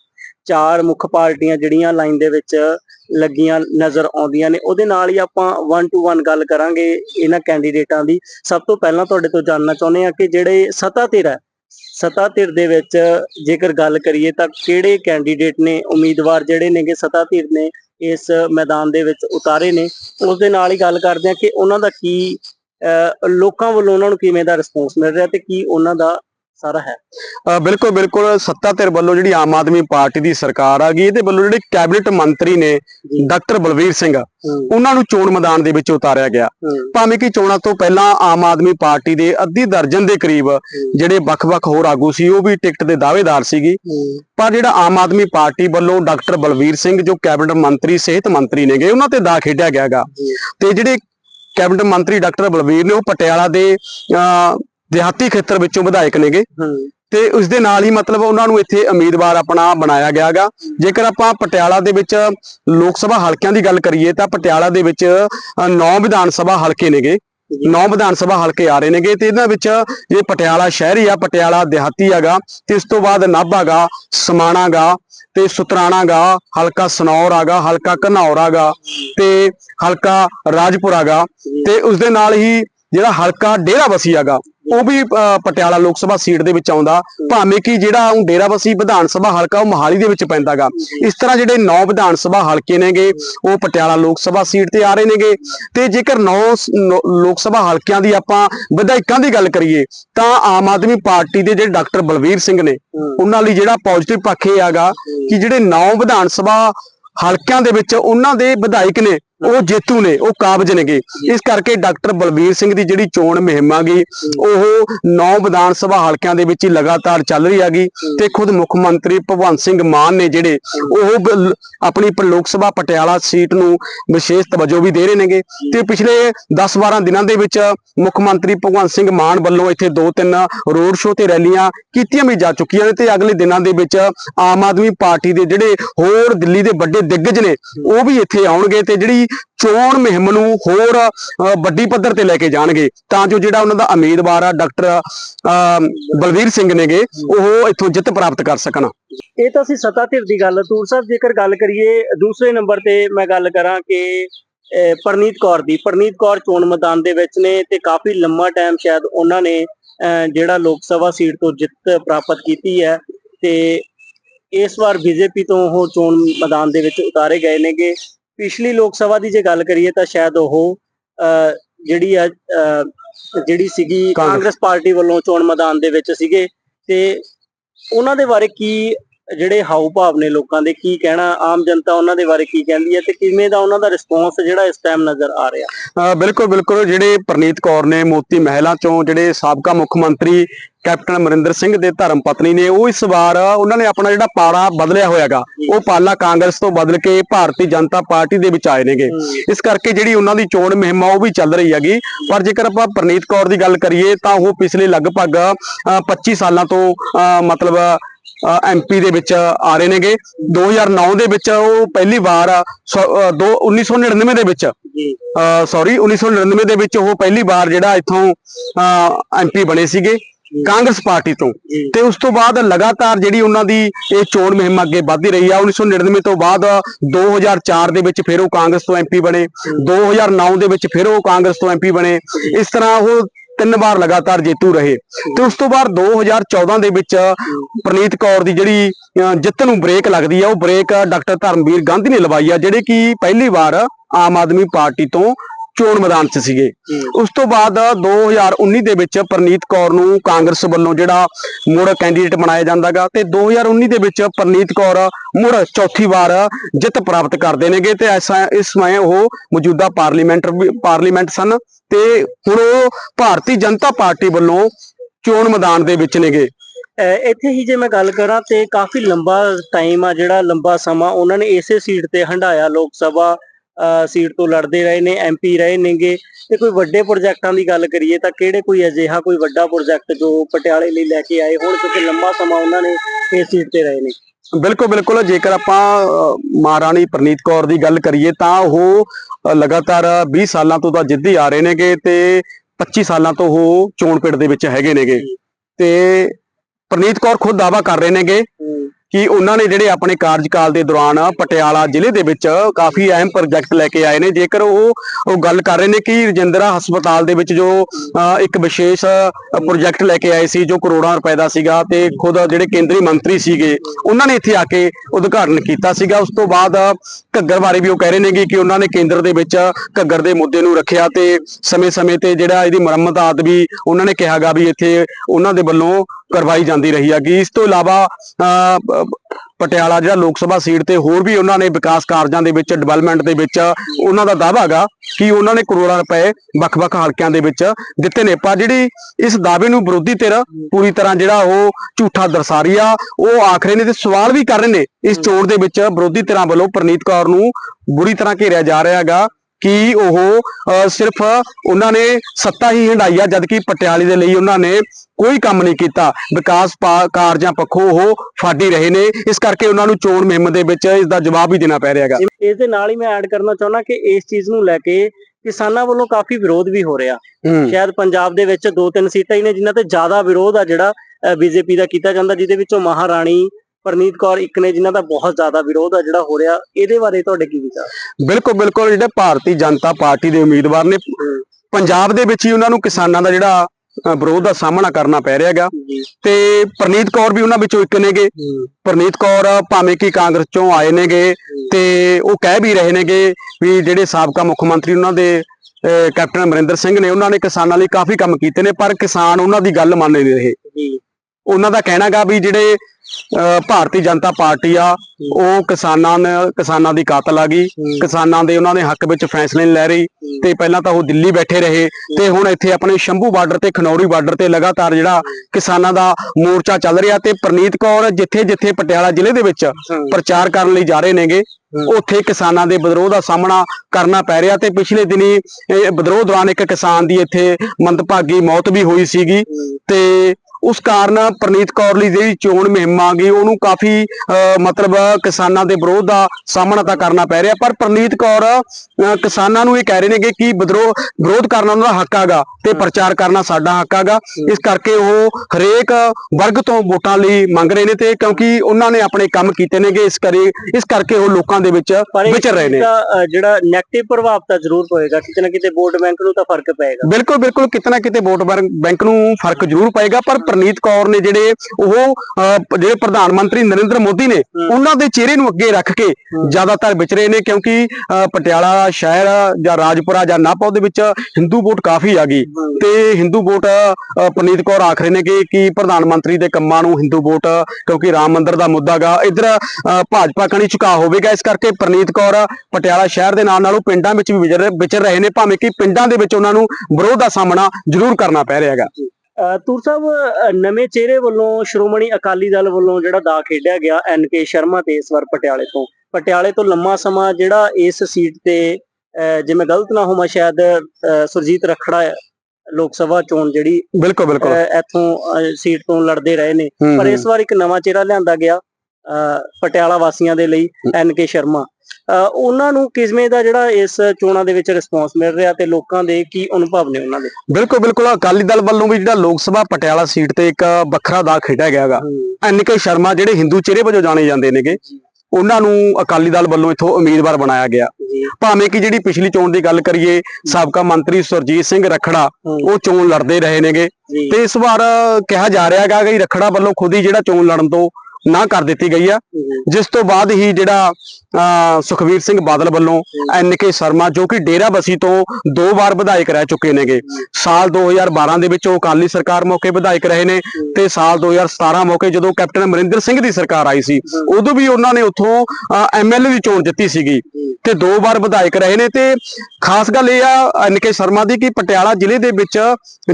ਚਾਰ ਮੁੱਖ ਪਾਰਟੀਆਂ ਜਿਹੜੀਆਂ ਲਾਈਨ ਦੇ ਵਿੱਚ ਲੱਗੀਆਂ ਨਜ਼ਰ ਆਉਂਦੀਆਂ ਨੇ। ਉਹਦੇ ਨਾਲ ਹੀ ਆਪਾਂ 1 ਟੂ 1 ਗੱਲ ਕਰਾਂਗੇ ਇਹਨਾਂ ਕੈਂਡੀਡੇਟਾਂ ਦੀ। ਸਭ ਤੋਂ ਪਹਿਲਾਂ ਤੁਹਾਡੇ ਤੋਂ ਜਾਨਣਾ ਚਾਹੁੰਦੇ ਆ ਕਿ ਜਿਹੜੇ ਸਤਾ ਧਿਰ ਹੈ ਸੱਤਾ ਧਿਰ ਦੇ ਵਿੱਚ ਜੇਕਰ ਗੱਲ ਕਰੀਏ ਤਾਂ ਕਿਹੜੇ ਕੈਂਡੀਡੇਟ ਨੇ ਉਮੀਦਵਾਰ ਜਿਹੜੇ ਨੇਗੇ ਸਤਾ ਧਿਰ ਨੇ? ਇਸ ਮੈਦਾਨ ਦੇ ਵਿੱਚ ਉਤਾਰੇ ਨੇ। ਉਸ ਦੇ ਨਾਲ ਹੀ ਗੱਲ ਕਰਦੇ ਆ ਕਿ ਉਹਨਾਂ ਦਾ ਕੀ ਅਹ, ਲੋਕਾਂ ਵੱਲੋਂ ਉਹਨਾਂ ਨੂੰ ਕਿਵੇਂ ਦਾ ਰਿਸਪੌਂਸ ਮਿਲ ਰਿਹਾ ਤੇ ਕੀ ਉਹਨਾਂ ਦਾ ਸਾਰਾ ਹੈ। ਬਿਲਕੁਲ ਬਿਲਕੁਲ ਸੱਤਾ ਧਿਰ ਵੱਲੋਂ ਜਿਹੜੀ ਆਮ ਆਦਮੀ ਪਾਰਟੀ ਦੀ ਸਰਕਾਰ ਆ ਗਈ ਇਹਦੇ ਵੱਲੋਂ ਜਿਹੜੇ ਕੈਬਨਿਟ ਮੰਤਰੀ ਨੇ। ਡਾਕਟਰ ਬਲਵੀਰ ਸਿੰਘ ਉਹਨਾਂ ਨੂੰ ਚੋਣ ਮੈਦਾਨ ਦੇ ਵਿੱਚ ਉਤਾਰਿਆ ਗਿਆ। ਭਾਵੇਂ ਕਿ ਚੋਣਾਂ ਤੋਂ ਪਹਿਲਾਂ ਆਮ ਆਦਮੀ ਪਾਰਟੀ ਦੇ ਅੱਧੀ ਦਰਜਨ ਦੇ ਕਰੀਬ ਜਿਹੜੇ ਵੱਖ-ਵੱਖ ਹੋਰ ਆਗੂ ਸੀ ਉਹ ਵੀ ਟਿਕਟ ਦੇ ਦਾਅਵੇਦਾਰ ਸੀਗੀ। ਪਰ ਜਿਹੜਾ ਆਮ ਆਦਮੀ ਪਾਰਟੀ ਵੱਲੋਂ ਡਾਕਟਰ ਬਲਵੀਰ ਸਿੰਘ ਜੋ ਕੈਬਨਿਟ ਮੰਤਰੀ ਸਿਹਤ ਮੰਤਰੀ ਨੇਗੇ ਉਹਨਾਂ ਤੇ ਦਾ ਖੇਡਿਆ ਗਿਆਗਾ। ਤੇ ਜਿਹੜੇ ਕੈਬਨਿਟ ਮੰਤਰੀ ਡਾਕਟਰ ਬਲਵੀਰ ਨੇ ਉਹ ਪਟਿਆਲਾ ਦੇ ਦਿਹਾਤੀ ਖੇਤਰ ਵਿੱਚੋਂ ਵਿਧਾਇਕ ਨੇਗੇ। ਤੇ ਉਸ ਦੇ ਨਾਲ ਹੀ ਮਤਲਬ ਉਹਨਾਂ ਨੂੰ ਇੱਥੇ ਉਮੀਦਵਾਰ ਆਪਣਾ ਬਣਾਇਆ ਗਿਆਗਾ ਜੇਕਰ ਆਪਾਂ ਪਟਿਆਲਾ ਦੇ ਵਿੱਚ ਲੋਕ ਸਭਾ ਹਲਕਿਆਂ ਦੀ ਗੱਲ ਕਰੀਏ ਤਾਂ ਪਟਿਆਲਾ ਦੇ ਵਿੱਚ 9 ਵਿਧਾਨ ਸਭਾ ਹਲਕੇ ਨੇਗੇ। ਜੀ। 9 ਵਿਧਾਨ ਸਭਾ ਹਲਕੇ ਆ ਰਹੇ ਨੇਗੇ ਤੇ ਇਹਨਾਂ ਵਿੱਚ ਇਹ ਪਟਿਆਲਾ ਸ਼ਹਿਰੀ ਆ ਪਟਿਆਲਾ ਦਿਹਾਤੀ ਹੈਗਾ ਤੇ ਇਸ ਤੋਂ ਬਾਅਦ ਨਾਭਾ ਗਾ ਸਮਾਣਾ ਗਾ ਤੇ ਸੁਤਰਾਣਾ ਗਾ ਹਲਕਾ ਸਨੌਰ ਆਗਾ ਹਲਕਾ ਘਨੌਰ ਆਗਾ ਤੇ ਹਲਕਾ ਰਾਜਪੁਰ ਆਗਾ ਤੇ ਉਸ ਦੇ ਨਾਲ ਹੀ ਜਿਹੜਾ ਹਲਕਾ ਡੇਰਾਬੱਸੀ ਹੈਗਾ ਉਹ ਵੀ ਅਹ, ਪਟਿਆਲਾ ਲੋਕ ਸਭਾ ਸੀਟ ਦੇ ਵਿੱਚ ਆਉਂਦਾ ਭਾਵੇਂ ਕਿ ਜਿਹੜਾ ਉਹ ਡੇਰਾਬੱਸੀ ਵਿਧਾਨ ਸਭਾ ਹਲਕਾ ਉਹ ਮੋਹਾਲੀ ਦੇ ਵਿੱਚ ਪੈਂਦਾਗਾ ਇਸ ਤਰ੍ਹਾਂ ਜਿਹੜੇ 9 ਵਿਧਾਨ ਸਭਾ ਹਲਕੇ ਨੇਗੇ ਉਹ ਪਟਿਆਲਾ ਲੋਕ ਸਭਾ ਸੀਟ ਤੇ ਆ ਰਹੇ ਨੇਗੇ। ਤੇ ਜੇਕਰ 9 ਲੋਕ ਸਭਾ ਹਲਕਿਆਂ ਦੀ ਆਪਾਂ ਵਿਧਾਇਕਾਂ ਦੀ ਗੱਲ ਕਰੀਏ ਤਾਂ ਆਮ ਆਦਮੀ ਪਾਰਟੀ ਦੇ ਜਿਹੜੇ ਡਾਕਟਰ ਬਲਵੀਰ ਸਿੰਘ ਨੇ ਉਹਨਾਂ ਲਈ ਜਿਹੜਾ ਪੋਜ਼ਿਟਿਵ ਪੱਖ ਇਹ ਹੈਗਾ ਕਿ ਜਿਹੜੇ 9 ਵਿਧਾਨ ਸਭਾ ਹਲਕਿਆਂ ਦੇ ਵਿੱਚ ਉਹਨਾਂ ਦੇ ਵਿਧਾਇਕ ਨੇ ਉਹ ਜੇਤੂ ਨੇ, ਉਹ ਕਾਬਜ ਨੇਗੇ। ਇਸ ਕਰਕੇ ਡਾਕਟਰ ਬਲਬੀਰ ਸਿੰਘ ਦੀ ਜਿਹੜੀ ਚੋਣ ਮੁਹਿੰਮ ਗਈ, ਉਹ ਨੌ ਵਿਧਾਨ ਸਭਾ ਹਲਕਿਆਂ ਦੇ ਵਿੱਚ ਹੀ ਲਗਾਤਾਰ ਚੱਲ ਰਹੀ ਹੈਗੀ ਤੇ ਖੁਦ ਮੁੱਖ ਮੰਤਰੀ ਭਗਵੰਤ ਸਿੰਘ ਮਾਨ ਨੇ ਜਿਹੜੇ, ਉਹ ਆਪਣੀ ਲੋਕ ਸਭਾ ਪਟਿਆਲਾ ਸੀਟ ਨੂੰ ਵਿਸ਼ੇਸ਼ ਤਵੱਜੋ ਵੀ ਦੇ ਰਹੇ ਨੇਗੇ ਤੇ ਪਿਛਲੇ 10-12 ਦਿਨਾਂ ਦੇ ਵਿੱਚ ਮੁੱਖ ਮੰਤਰੀ ਭਗਵੰਤ ਸਿੰਘ ਮਾਨ ਵੱਲੋਂ ਇੱਥੇ ਦੋ ਤਿੰਨ ਰੋਡ ਸ਼ੋਅ ਤੇ ਰੈਲੀਆਂ ਕੀਤੀਆਂ ਵੀ ਜਾ ਚੁੱਕੀਆਂ ਨੇ ਤੇ ਅਗਲੇ ਦਿਨਾਂ ਦੇ ਵਿੱਚ ਆਮ ਆਦਮੀ ਪਾਰਟੀ ਦੇ ਜਿਹੜੇ ਹੋਰ ਦਿੱਲੀ ਦੇ ਵੱਡੇ ਦਿੱਗਜ ਨੇ, ਉਹ ਵੀ ਇੱਥੇ ਆਉਣਗੇ ਤੇ ਜਿਹੜੀ ਚੋਣ ਮੁਹਿੰਮ ਨੂੰ ਹੋਰ ਵੱਡੀ ਪੱਧਰ ਤੇ ਲੈ ਕੇ ਜਾਣਗੇ। ਤਾਂ ਜੋ ਜਿਹੜਾ ਉਹਨਾਂ ਦਾ ਉਮੀਦਵਾਰ ਆ ਡਾਕਟਰ ਬਲਵੀਰ ਸਿੰਘ ਨੇਗੇ ਉਹ ਇੱਥੋਂ ਜਿੱਤ ਪ੍ਰਾਪਤ ਕਰ ਸਕਣ। ਇਹ ਤਾਂ ਅਸੀਂ ਸੱਤਾ ਧਿਰ ਦੀ ਗੱਲ ਤੂਰ ਸਾਹਿਬ ਜੇਕਰ ਗੱਲ ਕਰੀਏ ਦੂਸਰੇ ਨੰਬਰ ਤੇ ਮੈਂ ਗੱਲ ਕਰਾਂ ਕਿ ਪਰਨੀਤ ਕੌਰ ਦੀ। ਪਰਨੀਤ ਕੌਰ ਚੋਣ ਮੈਦਾਨ ਦੇ ਵਿੱਚ ਨੇ ਤੇ ਕਾਫੀ ਲੰਮਾ ਟਾਈਮ ਸ਼ਾਇਦ ਉਹਨਾਂ ਨੇ ਅਹ, ਜਿਹੜਾ ਲੋਕ ਸਭਾ ਸੀਟ ਤੋਂ ਜਿੱਤ ਪ੍ਰਾਪਤ ਕੀਤੀ ਹੈ ਤੇ ਇਸ ਵਾਰ ਬੀਜੇਪੀ ਤੋਂ ਉਹ ਚੋਣ ਮੈਦਾਨ ਦੇ ਵਿੱਚ ਉਤਾਰੇ ਗਏ ਨੇਗੇ। ਪਿਛਲੀ ਲੋਕ ਸਭਾ ਦੀ ਜੇ ਗੱਲ ਕਰੀਏ ਤਾਂ ਸ਼ਾਇਦ ਉਹ ਜਿਹੜੀ ਆ ਜਿਹੜੀ ਸੀਗੀ ਕਾਂਗਰਸ। ਪਾਰਟੀ ਵੱਲੋਂ ਚੋਣ ਮੈਦਾਨ ਦੇ ਵਿੱਚ ਸੀਗੇ ਤੇ ਉਹਨਾਂ ਦੇ ਬਾਰੇ ਕੀ ਜਿਹੜੇ ਹਾਊ ਭਾਵ ਨੇ ਲੋਕਾਂ ਦੇ ਕੀ ਕਹਿਣਾ ਆਮ ਜਨਤਾ ਉਹਨਾਂ ਦੇ ਬਾਰੇ ਕੀ ਕਹਿੰਦੀ ਹੈ ਤੇ ਕਿਵੇਂ ਦਾ ਉਹਨਾਂ ਦਾ ਰਿਸਪੌਂਸ ਜਿਹੜਾ ਇਸ ਟਾਈਮ ਨਜ਼ਰ ਆ ਰਿਹਾ ਬਿਲਕੁਲ ਬਿਲਕੁਲ ਜਿਹੜੇ ਪ੍ਰਨੀਤ ਕੌਰ ਨੇ ਮੋਤੀ ਮਹਿਲਾ ਚੋਂ ਜਿਹੜੇ ਸਾਬਕਾ ਮੁੱਖ ਮੰਤਰੀ ਕੈਪਟਨ ਅਮਰਿੰਦਰ ਸਿੰਘ ਦੇ ਧਰਮ ਪਤਨੀ ਨੇ ਉਹ ਇਸ ਵਾਰ ਉਹਨਾਂ ਨੇ ਆਪਣਾ ਜਿਹੜਾ ਪਾੜਾ ਬਦਲਿਆ ਹੋਇਆਗਾ ਉਹ ਪਾਲਾ ਕਾਂਗਰਸ ਤੋਂ ਬਦਲ ਕੇ ਭਾਰਤੀ ਜਨਤਾ ਪਾਰਟੀ ਦੇ ਵਿੱਚ ਆਏ ਨੇਗੇ। ਇਸ ਕਰਕੇ ਜਿਹੜੀ ਉਹਨਾਂ ਦੀ ਚੋਣ ਮੁਹਿੰਮ ਉਹ ਵੀ ਚੱਲ ਰਹੀ ਹੈਗੀ। ਪਰ ਜੇਕਰ ਆਪਾਂ ਪ੍ਰਨੀਤ ਕੌਰ ਦੀ ਗੱਲ ਕਰੀਏ ਤਾਂ ਉਹ ਪਿਛਲੇ ਲਗਭਗ ਅ, 25 ਸਾਲਾਂ ਤੋਂ ਮਤਲਬ ਐਮਪੀ ਦੇ ਵਿੱਚ ਆ ਰਹੇ ਨੇਗੇ। 2009 ਦੇ ਵਿੱਚ ਉਹ ਪਹਿਲੀ ਵਾਰ ਸੌ- ਅ, ਦੋ 1999 ਦੇ ਵਿੱਚ ਸੌਰੀ 1999 ਦੇ ਵਿੱਚ ਉਹ ਪਹਿਲੀ ਵਾਰ ਜਿਹੜਾ ਇੱਥੋਂ ਐਮਪੀ ਬਣੇ ਸੀਗੇ। ਕਾਂਗਰਸ ਪਾਰਟੀ ਤੋਂ। ਤੇ ਉਸ ਤੋਂ ਬਾਅਦ ਲਗਾਤਾਰ ਜਿਹੜੀ ਉਹਨਾਂ ਦੀ ਇਹ ਚੋਣ ਮੁਹਿੰਮ ਅੱਗੇ ਵਧਦੀ ਰਹੀ ਆ 1999 ਤੋਂ ਬਾਅਦ 2004 ਦੇ ਵਿੱਚ ਫਿਰ ਉਹ ਕਾਂਗਰਸ ਤੋਂ ਐਮਪੀ ਬਣੇ 2009 ਦੇ ਵਿੱਚ ਫਿਰ ਉਹ ਕਾਂਗਰਸ ਤੋਂ ਐਮਪੀ ਬਣੇ। ਇਸ ਤਰ੍ਹਾਂ ਉਹ ਤਿੰਨ ਵਾਰ ਲਗਾਤਾਰ ਜੇਤੂ ਰਹੇ। ਤੇ ਉਸ ਤੋਂ ਬਾਅਦ 2014 ਦੇ ਵਿੱਚ ਪ੍ਰਨੀਤ ਕੌਰ ਦੀ ਜਿਹੜੀ ਜਿੱਤ ਨੂੰ ਬ੍ਰੇਕ ਲੱਗਦੀ ਆ ਉਹ ਬ੍ਰੇਕ ਡਾਕਟਰ ਧਰਮਵੀਰ ਗਾਂਧੀ ਨੇ ਲਵਾਈ ਆ ਜਿਹੜੇ ਕਿ ਪਹਿਲੀ ਵਾਰ ਆਮ ਆਦਮੀ ਪਾਰਟੀ ਤੋਂ ਚੋਣ ਮੈਦਾਨ 'ਚ ਸੀਗੇ। ਉਸ ਤੋਂ ਬਾਅਦ 2019 ਦੇ ਵਿੱਚ ਪ੍ਰਨੀਤ ਕੌਰ ਨੂੰ ਕਾਂਗਰਸ ਵੱਲੋਂ ਜਿਹੜਾ ਮੁੜ ਕੈਂਡੀਡੇਟ ਬਣਾਇਆ ਜਾਂਦਾਗਾ ਤੇ 2019 ਦੇ ਵਿੱਚ ਪ੍ਰਨੀਤ ਕੌਰ ਮੁੜ ਚੌਥੀ ਵਾਰ ਜਿੱਤ ਪ੍ਰਾਪਤ ਕਰਦੇ ਨੇਗੇ ਤੇ ਐਸਾ ਇਸ ਸਮੇਂ ਉਹ ਮੌਜੂਦਾ ਪਾਰਲੀਮੈਂਟ ਪਾਰਲੀਮੈਂਟ ਸਨ ਤੇ ਹੁਣ ਉਹ ਭਾਰਤੀ ਜਨਤਾ ਪਾਰਟੀ ਵੱਲੋਂ ਚੋਣ ਮੈਦਾਨ ਦੇ ਵਿੱਚ ਨੇਗੇ। ਇੱਥੇ ਹੀ ਜੇ ਮੈਂ ਗੱਲ ਕਰਾਂ ਤੇ ਕਾਫੀ ਲੰਬਾ ਟਾਈਮ ਆ ਜਿਹੜਾ ਲੰਬਾ ਸਮਾਂ ਉਹਨਾਂ ਨੇ ਇਸੇ ਸੀਟ ਤੇ ਹੰਡਾਇਆ ਲੋਕ ਸਭਾ ਸੀਟ ਤੋਂ ਲੜਦੇ ਰਹੇ ਨੇ ਐਮਪੀ ਰਹੇ ਨੇਗੇ। ਤੇ ਕੋਈ ਵੱਡੇ ਪ੍ਰੋਜੈਕਟਾਂ ਦੀ ਗੱਲ ਕਰੀਏ ਤਾਂ ਕਿਹੜੇ ਕੋਈ ਅਜਿਹਾ ਕੋਈ ਵੱਡਾ ਪ੍ਰੋਜੈਕਟ ਜੋ ਪਟਿਆਲੇ ਲਈ ਲੈ ਕੇ ਆਏ ਹੋਣ ਕਿਉਂਕਿ ਲੰਬਾ ਸਮਾਂ ਉਹਨਾਂ ਨੇ ਇਸ ਸੀਟ ਤੇ ਰਹੇ ਨੇ? ਬਿਲਕੁਲ ਬਿਲਕੁਲ। ਜੇਕਰ ਆਪਾਂ ਮਹਾਰਾਣੀ ਪ੍ਰਨੀਤ ਕੌਰ ਦੀ ਗੱਲ ਕਰੀਏ ਤਾਂ ਉਹ ਲਗਾਤਾਰ 20 ਸਾਲਾਂ ਤੋਂ ਤਾਂ ਜਿੱਦੀ ਆ ਰਹੇ ਨੇਗੇ ਤੇ 25 ਸਾਲਾਂ ਤੋਂ ਉਹ ਚੋਣ ਪਿੰਡ ਦੇ ਵਿੱਚ ਹੈਗੇ ਨੇਗੇ। ਤੇ ਪ੍ਰਨੀਤ ਕੌਰ ਖੁਦ ਦਾਵਾ ਕਰ ਰਹੇ ਨੇਗੇ ਕਿ ਉਹਨਾਂ ਨੇ ਜਿਹੜੇ ਆਪਣੇ ਕਾਰਜਕਾਲ ਦੇ ਦੌਰਾਨ ਪਟਿਆਲਾ ਜ਼ਿਲ੍ਹੇ ਦੇ ਵਿੱਚ ਕਾਫੀ ਅਹਿਮ ਪ੍ਰੋਜੈਕਟ ਲੈ ਕੇ ਆਏ ਨੇ। ਜੇਕਰ ਉਹ ਉਹ ਗੱਲ ਕਰ ਰਹੇ ਨੇ ਕਿ ਰਜਿੰਦਰਾ ਹਸਪਤਾਲ ਦੇ ਵਿੱਚ ਜੋ ਅ, ਇੱਕ ਵਿਸ਼ੇਸ਼ ਪ੍ਰੋਜੈਕਟ ਲੈ ਕੇ ਆਏ ਸੀ ਜੋ ਕਰੋੜਾਂ ਰੁਪਏ ਦਾ ਸੀਗਾ ਤੇ ਖੁਦ ਜਿਹੜੇ ਕੇਂਦਰੀ ਮੰਤਰੀ ਸੀਗੇ ਉਹਨਾਂ ਨੇ ਇੱਥੇ ਆ ਕੇ ਉਦਘਾਟਨ ਕੀਤਾ ਸੀਗਾ। ਉਸ ਤੋਂ ਬਾਅਦ ਘੱਗਰ ਬਾਰੇ ਵੀ ਉਹ ਕਹਿ ਰਹੇ ਨੇਗੇ ਕਿ ਉਹਨਾਂ ਨੇ ਕੇਂਦਰ ਦੇ ਵਿੱਚ ਘੱਗਰ ਦੇ ਮੁੱਦੇ ਨੂੰ ਰੱਖਿਆ ਤੇ ਸਮੇਂ-ਸਮੇਂ ਤੇ ਜਿਹੜਾ ਇਹਦੀ ਮੁਰੰਮਤ ਆਦ ਵੀ ਉਹਨਾਂ ਨੇ ਕਿਹਾਗਾ ਵੀ ਇੱਥੇ ਉਹਨਾਂ ਦੇ ਵੱਲੋਂ ਕਰਵਾਈ ਜਾਂਦੀ ਰਹੀ ਹੈਗੀ। ਇਸ ਤੋਂ ਇਲਾਵਾ ਅ, ਪਟਿਆਲਾ ਜਿਹੜਾ ਲੋਕ ਸਭਾ ਸੀਟ ਤੇ ਹੋਰ ਵੀ ਉਹਨਾਂ ਨੇ ਵਿਕਾਸ ਕਾਰਜਾਂ ਦੇ ਵਿੱਚ ਡਿਵੈਲਪਮੈਂਟ ਦੇ ਵਿੱਚ ਉਹਨਾਂ ਦਾ ਦਾਅਵਾ ਹੈਗਾ ਕਿ ਉਹਨਾਂ ਨੇ ਕਰੋੜਾਂ ਰੁਪਏ ਵੱਖ-ਵੱਖ ਹਲਕਿਆਂ ਦੇ ਵਿੱਚ ਦਿੱਤੇ ਨੇ। ਪਰ ਜਿਹੜੀ ਇਸ ਦਾਅਵੇ ਨੂੰ ਵਿਰੋਧੀ ਧਿਰ ਪੂਰੀ ਤਰ੍ਹਾਂ ਜਿਹੜਾ ਉਹ ਝੂਠਾ ਦਰਸਾ ਰਹੀ ਆ ਉਹ ਆਖ ਰਹੇ ਨੇ ਤੇ ਸਵਾਲ ਵੀ ਕਰ ਰਹੇ ਨੇ। ਇਸ ਚੋਣ ਦੇ ਵਿੱਚ ਵਿਰੋਧੀ ਧਿਰਾਂ ਵੱਲੋਂ ਪ੍ਰਨੀਤ ਕੌਰ ਨੂੰ ਬੁਰੀ ਤਰ੍ਹਾਂ ਘੇਰਿਆ ਜਾ ਰਿਹਾ ਹੈਗਾ। ਕਿ ਉਹ ਸਿਰਫ ਉਹਨਾਂ ਨੇ ਸੱਤਾ ਹੀ ਹੰਡਾਈ ਆ ਜਦਕਿ ਪਟਿਆਲੇ ਦੇ ਲਈ ਉਹਨਾਂ ਨੇ ਕੋਈ ਕੰਮ ਨਹੀਂ ਕੀਤਾ। ਵਿਕਾਸ ਕਾਰਜਾਂ ਪੱਖੋਂ ਉਹ ਫਾਡੀ ਰਹੇ ਨੇ। ਇਸ ਕਰਕੇ ਉਹਨਾਂ ਨੂੰ ਚੋਣ ਮੁਹਿੰਮ ਦੇ ਵਿੱਚ ਇਸ ਦਾ ਜਵਾਬ ਵੀ ਦੇਣਾ ਪੈ ਰਿਹਾ ਹੈਗਾ। ਇਸ ਦੇ ਨਾਲ ਹੀ ਮੈਂ ਐਡ ਕਰਨਾ ਚਾਹੁੰਦਾ ਕਿ ਇਸ ਚੀਜ਼ ਨੂੰ ਲੈ ਕੇ ਕਿਸਾਨਾਂ ਵੱਲੋਂ ਕਾਫੀ ਵਿਰੋਧ ਵੀ ਹੋ ਰਿਹਾ। ਹੂੰ। ਸ਼ਾਇਦ ਪੰਜਾਬ ਦੇ ਵਿੱਚ ਦੋ ਤਿੰਨ ਸੀਟਾਂ ਹੀ ਨੇ ਜਿਨ੍ਹਾਂ ਤੇ ਜ਼ਿਆਦਾ ਵਿਰੋਧ ਆ ਜਿਹੜਾ ਬੀਜੇਪੀ ਦਾ ਕੀਤਾ ਜਾਂਦਾ ਜਿਹਦੇ ਵਿੱਚੋਂ ਮਹਾਰਾਣੀ ਪ੍ਰਨੀਤ ਕੌਰ ਇੱਕ ਨੇ ਜਿਨ੍ਹਾਂ ਦਾ ਬਹੁਤ ਜ਼ਿਆਦਾ ਵਿਰੋਧ ਆ ਜਿਹੜਾ ਹੋ ਰਿਹਾ ਇਹਦੇ ਬਾਰੇ ਤੁਹਾਡੇ ਕੀ ਵਿਚਾਰ? ਬਿਲਕੁਲ ਬਿਲਕੁਲ ਜਿਹੜੇ ਭਾਰਤੀ ਜਨਤਾ ਪਾਰਟੀ ਦੇ ਉਮੀਦਵਾਰ ਨੇ ਪੰਜਾਬ ਦੇ ਵਿੱਚ ਹੀ ਉਹਨਾਂ ਨੂੰ ਕਿਸਾਨਾਂ ਦਾ ਜਿਹੜਾ ਵਿਰੋਧ ਦਾ ਸਾਹਮਣਾ ਕਰਨਾ ਪੈ ਰਿਹਾ ਹੈਗਾ। ਤੇ ਪ੍ਰਨੀਤ ਕੌਰ ਵੀ ਉਹਨਾਂ ਵਿੱਚੋਂ ਇੱਕ ਨੇਗੇ। ਪ੍ਰਨੀਤ ਕੌਰ ਭਾਵੇਂ ਕਿ ਕਾਂਗਰਸ ਚੋਂ ਆਏ ਨੇਗੇ ਤੇ ਉਹ ਕਹਿ ਵੀ ਰਹੇ ਨੇਗੇ ਵੀ ਜਿਹੜੇ ਸਾਬਕਾ ਮੁੱਖ ਮੰਤਰੀ ਉਹਨਾਂ ਦੇ ਕੈਪਟਨ ਅਮਰਿੰਦਰ ਸਿੰਘ ਨੇ ਉਹਨਾਂ ਨੇ ਕਿਸਾਨਾਂ ਲਈ ਕਾਫੀ ਕੰਮ ਕੀਤੇ ਨੇ ਪਰ ਕਿਸਾਨ ਉਹਨਾਂ ਦੀ ਗੱਲ ਮੰਨ ਨਹੀਂ ਰਹੇ। ਉਹਨਾਂ ਦਾ ਕਹਿਣਾਗਾ ਵੀ ਜਿਹੜੇ ਭਾਰਤੀ ਜਨਤਾ ਪਾਰਟੀ ਆ, ਉਹ ਕਿਸਾਨਾਂ ਨੇ, ਕਿਸਾਨਾਂ ਦੀ ਕਾਤਲ ਆ ਗਈ। ਕਿਸਾਨਾਂ ਦੇ ਉਹਨਾਂ ਦੇ ਹੱਕ ਵਿੱਚ ਫੈਸਲੇ ਨਹੀਂ ਲੈ ਰਹੀ ਤੇ ਪਹਿਲਾਂ ਤਾਂ ਉਹ ਦਿੱਲੀ ਬੈਠੇ ਰਹੇ ਤੇ ਹੁਣ ਇੱਥੇ ਆਪਣੇ ਸ਼ੰਭੂ ਬਾਰਡਰ ਤੇ, ਖਨੌਰੀ ਬਾਰਡਰ ਤੇ ਲਗਾਤਾਰ ਜਿਹੜਾ ਕਿਸਾਨਾਂ ਦਾ ਮੋਰਚਾ ਚੱਲ ਰਿਹਾ ਤੇ ਪ੍ਰਨੀਤ ਕੌਰ ਜਿੱਥੇ ਜਿੱਥੇ ਪਟਿਆਲਾ ਜ਼ਿਲ੍ਹੇ ਦੇ ਵਿੱਚ ਪ੍ਰਚਾਰ ਕਰਨ ਲਈ ਜਾ ਰਹੇ ਨੇਗੇ, ਉੱਥੇ ਕਿਸਾਨਾਂ ਦੇ ਵਿਦਰੋਹ ਦਾ ਸਾਹਮਣਾ ਕਰਨਾ ਪੈ ਰਿਹਾ ਤੇ ਪਿਛਲੇ ਦਿਨੀ ਵਿਦਰੋਹ ਦੌਰਾਨ ਇੱਕ ਕਿਸਾਨ ਦੀ ਇੱਥੇ ਮੰਦਭਾਗੀ ਮੌਤ ਵੀ ਹੋਈ ਸੀਗੀ ਤੇ ਉਸ ਕਾਰਨ ਪ੍ਰਨੀਤ ਕੌਰ ਲਈ ਜਿਹੜੀ ਚੋਣ ਮੁਹਿੰਮ ਆ ਗਈ ਉਹਨੂੰ ਕਾਫੀ ਮਤਲਬ ਕਿਸਾਨਾਂ ਦੇ ਵਿਰੋਧ ਦਾ ਸਾਹਮਣਾ ਤਾਂ ਕਰਨਾ ਪੈ ਰਿਹਾ ਪਰ ਪ੍ਰਨੀਤ ਕੌਰ ਕਿਸਾਨਾਂ ਨੂੰ ਇਹ ਕਹਿ ਰਹੇ ਨੇਗੇ ਕਿ ਵਿਦਰੋਹ ਵਿਰੋਧ ਕਰਨਾ ਉਹਨਾਂ ਦਾ ਹੱਕ ਆਗਾ ਤੇ ਪ੍ਰਚਾਰ ਕਰਨਾ ਸਾਡਾ ਹੱਕ ਆਗਾ ਇਸ ਕਰਕੇ ਉਹ ਹਰੇਕ ਵਰਗ ਤੋਂ ਵੋਟਾਂ ਲਈ ਮੰਗ ਰਹੇ ਨੇ ਤੇ ਕਿਉਂਕਿ ਉਹਨਾਂ ਨੇ ਆਪਣੇ ਕੰਮ ਕੀਤੇ ਨੇਗੇ ਇਸ ਕਰੇ ਇਸ ਕਰਕੇ ਉਹ ਲੋਕਾਂ ਦੇ ਵਿੱਚ ਵਿਚਰ ਰਹੇ ਨੇ। ਜਿਹੜਾ ਨੈਗੇਟਿਵ ਪ੍ਰਭਾਵ ਤਾਂ ਜ਼ਰੂਰ ਪਏਗਾ ਕਿਤੇ ਨਾ ਕਿਤੇ ਵੋਟ ਬੈਂਕ ਨੂੰ ਤਾਂ ਫ਼ਰਕ ਪਏਗਾ। ਬਿਲਕੁਲ ਬਿਲਕੁਲ ਕਿਤੇ ਨਾ ਕਿਤੇ ਵੋਟ ਬੈਂਕ ਨੂੰ ਫ਼ਰਕ ਜ਼ਰੂਰ ਪਏਗਾ ਪਰ ਪ੍ਰਨੀਤ ਕੌਰ ਨੇ ਜਿਹੜੇ ਉਹ ਜਿਹੜੇ ਪ੍ਰਧਾਨ ਮੰਤਰੀ ਨਰਿੰਦਰ ਮੋਦੀ ਨੇ ਉਹਨਾਂ ਦੇ ਚਿਹਰੇ ਨੂੰ ਅੱਗੇ ਰੱਖ ਕੇ ਜ਼ਿਆਦਾਤਰ ਵਿਚਰੇ ਨੇ ਕਿਉਂਕਿ ਪਟਿਆਲਾ ਸ਼ਹਿਰ ਜਾਂ ਰਾਜਪੁਰਾ ਜਾਂ ਨਾਭਾ ਦੇ ਵਿੱਚ ਹਿੰਦੂ ਵੋਟ ਕਾਫੀ ਆ ਗਈ। ਤੇ ਹਿੰਦੂ ਵੋਟ ਪ੍ਰਨੀਤ ਕੌਰ ਆਖ ਰਹੇ ਨੇ ਕਿ ਕਿ ਪ੍ਰਧਾਨ ਮੰਤਰੀ ਦੇ ਕੰਮਾਂ ਨੂੰ ਹਿੰਦੂ ਵੋਟ ਕਿਉਂਕਿ ਰਾਮ ਮੰਦਿਰ ਦਾ ਮੁੱਦਾ ਗਾ ਇਧਰ ਭਾਜਪਾ ਕਣੀ ਝੁਕਾ ਹੋਵੇਗਾ। ਇਸ ਕਰਕੇ ਪ੍ਰਨੀਤ ਕੌਰ ਪਟਿਆਲਾ ਸ਼ਹਿਰ ਦੇ ਨਾਲ ਨਾਲ ਉਹ ਪਿੰਡਾਂ ਵਿੱਚ ਵੀ ਵਿਚਰ ਰਹੇ ਨੇ ਭਾਵੇਂ ਕਿ ਪਿੰਡਾਂ ਦੇ ਵਿੱਚ ਉਹਨਾਂ ਨੂੰ ਵਿਰੋਧ ਦਾ ਸਾਹਮਣਾ ਜ਼ਰੂਰ ਕਰਨਾ ਪੈ ਰਿਹਾ ਹੈਗਾ। ਤੂਰ ਸਾਹਿਬ ਨਵੇਂ ਚਿਹਰੇ ਵੱਲੋਂ ਸ਼੍ਰੋਮਣੀ ਅਕਾਲੀ ਦਲ ਵੱਲੋਂ ਜਿਹੜਾ ਦਾ ਖੇਡਿਆ ਗਿਆ ਐਨ ਕੇ ਸ਼ਰਮਾ ਤੇ ਇਸ ਵਾਰ ਪਟਿਆਲੇ ਤੋਂ। ਪਟਿਆਲੇ ਤੋਂ ਲੰਮਾ ਸਮਾਂ ਜਿਹੜਾ ਇਸ ਸੀਟ ਤੇ ਜੇ ਮੈਂ ਗਲਤ ਨਾ ਹੋਵਾਂ ਸ਼ਾਇਦ ਸੁਰਜੀਤ ਰਖੜਾ ਲੋਕ ਸਭਾ ਚੋਣ ਜਿਹੜੀ ਬਿਲਕੁਲ ਬਿਲਕੁਲ। ਇੱਥੋਂ ਸੀਟ ਤੋਂ ਲੜਦੇ ਰਹੇ ਨੇ। ਪਰ। ਇਸ ਵਾਰ ਇੱਕ ਨਵਾਂ ਚਿਹਰਾ ਲਿਆਂਦਾ ਗਿਆ। ਪਟਿਆਲਾ ਵਾਸੀਆਂ ਦੇ ਲਈ ਐਨ ਕੇ ਸ਼ਰਮਾ। ਉਹਨਾਂ ਨੂੰ ਕਿਸਮੇ ਦਾ ਜਿਹੜਾ ਇਸ ਚੋਣਾਂ ਦੇ ਵਿੱਚ ਰਿਸਪੌਂਸ ਮਿਲ ਰਿਹਾ ਤੇ ਲੋਕਾਂ ਦੇ ਕੀ ਅਨੁਭਵ ਨੇ ਉਹਨਾਂ ਦੇ? ਬਿਲਕੁਲ ਬਿਲਕੁਲ। ਅਕਾਲੀ ਦਲ ਵੱਲੋਂ ਵੀ ਜਿਹੜਾ ਲੋਕ ਸਭਾ ਪਟਿਆਲਾ ਸੀਟ ਤੇ ਇੱਕ ਵੱਖਰਾ ਦਾ ਖੇਡਿਆ ਗਿਆ ਹੈਗਾ। ਐਨ ਕੇ ਸ਼ਰਮਾ ਜਿਹੜੇ ਹਿੰਦੂ ਚਿਹਰੇ ਵਜੋਂ ਜਾਣੇ ਜਾਂਦੇ ਨੇਗੇ ਉਹਨਾਂ ਨੂੰ ਅਕਾਲੀ ਦਲ ਵੱਲੋਂ ਇਥੋਂ ਉਮੀਦਵਾਰ ਬਣਾਇਆ ਗਿਆ। ਭਾਵੇਂ ਕਿ ਜਿਹੜੀ ਪਿਛਲੀ ਚੋਣ ਦੀ ਗੱਲ ਕਰੀਏ ਸਾਬਕਾ ਮੰਤਰੀ ਸੁਰਜੀਤ ਸਿੰਘ ਰਖੜਾ। ਉਹ ਚੋਣ ਲੜਦੇ ਰਹੇ ਨੇਗੇ। ਤੇ ਇਸ ਵਾਰ ਕਿਹਾ ਜਾ ਰਿਹਾ ਹੈਗਾ ਕਿ ਰਖੜਾ ਵੱਲੋਂ ਖੁਦ ਹੀ ਜਿਹੜਾ ਚੋਣ ਲੜਨ ਤੋਂ ਨਾ ਕਰ ਦਿੱਤੀ ਗਈ ਆ। ਜਿਸ ਤੋਂ ਬਾਅਦ ਹੀ ਜਿਹੜਾ ਅਹ, ਸੁਖਬੀਰ ਸਿੰਘ ਬਾਦਲ ਵੱਲੋਂ ਐਨ ਕੇ ਸ਼ਰਮਾ ਜੋ ਕਿ ਡੇਰਾ ਬਸੀ ਤੋਂ ਦੋ ਵਾਰ ਵਿਧਾਇਕ ਰਹਿ ਚੁੱਕੇ ਨੇਗੇ। ਸਾਲ 2012 ਦੇ ਵਿੱਚ ਉਹ ਅਕਾਲੀ ਸਰਕਾਰ ਮੌਕੇ ਵਿਧਾਇਕ ਰਹੇ ਨੇ ਤੇ ਸਾਲ 2017 ਮੌਕੇ ਜਦੋਂ ਕੈਪਟਨ ਅਮਰਿੰਦਰ ਸਿੰਘ ਦੀ ਸਰਕਾਰ ਆਈ ਸੀ ਉਦੋਂ ਵੀ ਉਹਨਾਂ ਨੇ ਉੱਥੋਂ ਐਮਐਲਏ ਦੀ ਚੋਣ ਜਿੱਤੀ ਸੀਗੀ ਤੇ ਦੋ ਵਾਰ ਵਿਧਾਇਕ ਰਹੇ ਨੇ ਤੇ ਖਾਸ ਗੱਲ ਇਹ ਆ ਐਨ ਕੇ ਸ਼ਰਮਾ ਦੀ ਕਿ ਪਟਿਆਲਾ ਜ਼ਿਲ੍ਹੇ ਦੇ ਵਿੱਚ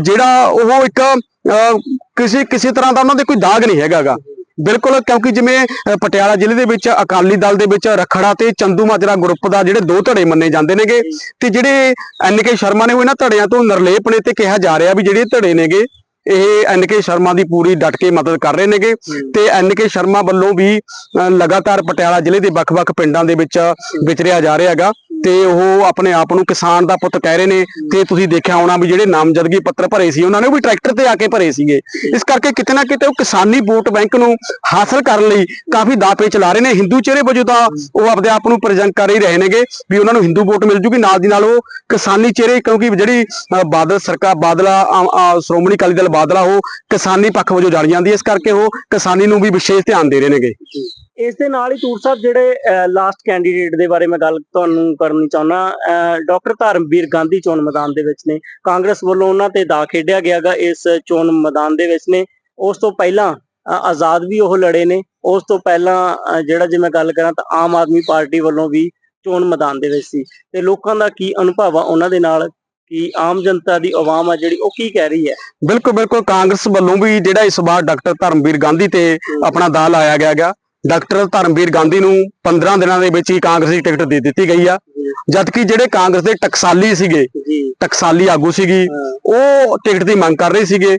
ਜਿਹੜਾ ਉਹ ਇੱਕ ਅਹ, ਕਿਸੇ ਕਿਸੇ ਤਰ੍ਹਾਂ ਦਾ ਉਹਨਾਂ ਦੇ ਕੋਈ ਦਾਗ ਨਹੀਂ ਹੈਗਾਗਾ। ਬਿਲਕੁਲ ਕਿਉਂਕਿ ਜਿਵੇਂ ਪਟਿਆਲਾ ਜ਼ਿਲ੍ਹੇ ਦੇ ਵਿੱਚ ਅਕਾਲੀ ਦਲ ਦੇ ਵਿੱਚ ਰਖੜਾ ਤੇ ਚੰਦੂ ਮਾਜਰਾ ਗਰੁੱਪ ਦਾ ਜਿਹੜੇ ਦੋ ਧੜੇ ਮੰਨੇ ਜਾਂਦੇ ਨੇਗੇ ਤੇ ਜਿਹੜੇ ਐਨ ਕੇ ਸ਼ਰਮਾ ਨੇ ਉਹ ਇਹਨਾਂ ਧੜਿਆਂ ਤੋਂ ਨਿਰਲੇਪ ਨੇ ਤੇ ਕਿਹਾ ਜਾ ਰਿਹਾ ਵੀ ਜਿਹੜੇ ਧੜੇ ਨੇਗੇ ਇਹ ਐਨ ਕੇ ਸ਼ਰਮਾ ਦੀ ਪੂਰੀ ਡਟ ਕੇ ਮਦਦ ਕਰ ਰਹੇ ਨੇਗੇ ਤੇ ਐਨ ਕੇ ਸ਼ਰਮਾ ਵੱਲੋਂ ਵੀ ਅਹ, ਲਗਾਤਾਰ ਪਟਿਆਲਾ ਜ਼ਿਲ੍ਹੇ ਦੇ ਵੱਖ-ਵੱਖ ਪਿੰਡਾਂ ਦੇ ਵਿੱਚ ਵਿਚਰਿਆ ਜਾ ਰਿਹਾ ਹੈਗਾ। ਤੇ ਉਹ ਆਪਣੇ ਆਪ ਨੂੰ ਕਿਸਾਨ ਦਾ ਪੁੱਤ ਕਹਿ ਰਹੇ ਨੇ ਤੇ ਤੁਸੀਂ ਦੇਖਿਆ ਹੋਣਾ ਵੀ ਜਿਹੜੇ ਨਾਮਜ਼ਦਗੀ ਪੱਤਰ ਭਰੇ ਸੀ ਉਹਨਾਂ ਨੇ ਉਹ ਵੀ ਟਰੈਕਟਰ ਤੇ ਆ ਕੇ ਭਰੇ ਸੀਗੇ। ਇਸ ਕਰਕੇ ਕਿਤੇ ਨਾ ਕਿਤੇ ਉਹ ਕਿਸਾਨੀ ਵੋਟ ਬੈਂਕ ਨੂੰ ਹਾਸਲ ਕਰਨ ਲਈ ਕਾਫੀ ਦਾਅਵੇ ਚਲਾ ਰਹੇ ਨੇ। ਹਿੰਦੂ ਚਿਹਰੇ ਵਜੋਂ ਤਾਂ ਉਹ ਆਪਣੇ ਆਪ ਨੂੰ ਪ੍ਰਜੈਂਟ ਕਰ ਹੀ ਰਹੇ ਨੇਗੇ ਵੀ ਉਹਨਾਂ ਨੂੰ ਹਿੰਦੂ ਵੋਟ ਮਿਲ ਜੂਗੀ। ਨਾਲ ਦੀ ਨਾਲ ਉਹ ਕਿਸਾਨੀ ਚਿਹਰੇ ਕਿਉਂਕਿ ਜਿਹੜੀ ਅ, ਬਾਦਲ ਸਰਕਾਰ ਬਾਦਲਾ ਅ, ਸ਼੍ਰੋਮਣੀ ਅਕਾਲੀ ਦਲ ਬਾਦਲਾ ਉਹ ਕਿਸਾਨੀ ਪੱਖ ਵਜੋਂ ਜਾਣੀ ਜਾਂਦੀ ਹੈ। ਇਸ ਕਰਕੇ ਉਹ ਕਿਸਾਨੀ ਨੂੰ ਵੀ ਵਿਸ਼ੇਸ਼ ਧਿਆਨ ਦੇ ਰਹੇ ਨੇਗੇ। ਇਸ ਦੇ ਨਾਲ ਹੀ ਤੂਰ ਸਾਹਿਬ ਜਿਹੜੇ ਲਾਸਟ ਕੈਂਡੀਡੇਟ ਦੇ ਬਾਰੇ ਮੈਂ ਗੱਲ ਤੁਹਾਨੂੰ ਕਰਨੀ ਚਾਹੁੰਦਾ ਡਾਕਟਰ ਧਰਮਵੀਰ ਗਾਂਧੀ ਚੋਣ ਮੈਦਾਨ ਦੇ ਵਿੱਚ ਨੇ। ਕਾਂਗਰਸ ਵੱਲੋਂ ਉਹਨਾਂ ਤੇ ਦਾ ਖੇਡਿਆ ਗਿਆਗਾ ਇਸ ਚੋਣ ਮੈਦਾਨ ਦੇ ਵਿੱਚ ਨੇ। ਉਸ ਤੋਂ ਪਹਿਲਾਂ ਆਜ਼ਾਦ ਵੀ ਉਹ ਲੜੇ ਨੇ। ਉਸ ਤੋਂ ਪਹਿਲਾਂ ਜਿਹੜਾ ਜੇ ਮੈਂ ਗੱਲ ਕਰਾਂ ਤਾਂ ਆਮ ਆਦਮੀ ਪਾਰਟੀ ਵੱਲੋਂ ਵੀ ਚੋਣ ਮੈਦਾਨ ਦੇ ਵਿੱਚ ਸੀ। ਤੇ ਲੋਕਾਂ ਦਾ ਕੀ ਅਨੁਭਵ ਆ ਉਹਨਾਂ ਦੇ ਨਾਲ? ਕਿ ਆਮ ਜਨਤਾ ਦੀ ਆਵਾਮ ਆ ਜਿਹੜੀ ਉਹ ਕੀ ਕਹਿ ਰਹੀ ਹੈ? ਬਿਲਕੁਲ ਬਿਲਕੁਲ। ਕਾਂਗਰਸ ਵੱਲੋਂ ਵੀ ਜਿਹੜਾ ਇਸ ਵਾਰ ਡਾਕਟਰ ਧਰਮਵੀਰ ਗਾਂਧੀ ਤੇ ਆਪਣਾ ਦਾਅ ਲਾਇਆ ਗਿਆ ਗਾ। ਡਾਕਟਰ ਧਰਮਵੀਰ ਗਾਂਧੀ ਨੂੰ 15 ਦਿਨਾਂ ਦੇ ਵਿੱਚ ਹੀ ਕਾਂਗਰਸੀ ਟਿਕਟ ਦੇ ਦਿੱਤੀ ਗਈ ਆ। ਜਦਕਿ ਜਿਹੜੇ ਕਾਂਗਰਸ ਦੇ ਟਕਸਾਲੀ ਸੀਗੇ ਟਕਸਾਲੀ ਆਗੂ ਸੀਗੀ ਉਹ ਟਿਕਟ ਦੀ ਮੰਗ ਕਰ ਰਹੇ ਸੀਗੇ।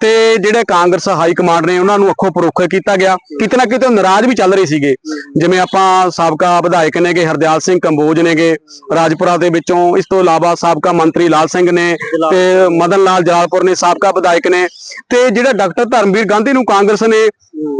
ਤੇ ਜਿਹੜੇ ਕਾਂਗਰਸ ਹਾਈ ਕਮਾਂਡ ਨੇ ਉਹਨਾਂ ਨੂੰ ਅੱਖੋਂ ਪਰੋਖੇ ਕੀਤਾ ਗਿਆ। ਕਿਤੇ ਨਾ ਕਿਤੇ ਨਾਰਾਜ਼ ਵੀ ਚੱਲ ਰਹੇ ਸੀਗੇ। ਜਿਵੇਂ ਆਪਾਂ ਸਾਬਕਾ ਵਿਧਾਇਕ ਨੇਗੇ ਹਰਦਿਆਲ ਸਿੰਘ ਕੰਬੋਜ ਨੇਗੇ ਰਾਜਪੁਰਾ ਦੇ ਵਿੱਚੋਂ ਇਸ ਤੋਂ ਇਲਾਵਾ ਸਾਬਕਾ ਮੰਤਰੀ ਲਾਲ ਸਿੰਘ ਨੇ ਤੇ ਮਦਨ ਲਾਲ ਜਲਾਲਪੁਰ ਨੇ ਸਾਬਕਾ ਵਿਧਾਇਕ ਨੇ। ਤੇ ਜਿਹੜਾ ਡਾਕਟਰ ਧਰਮਵੀਰ ਗਾਂਧੀ ਨੂੰ ਕਾਂਗਰਸ ਨੇ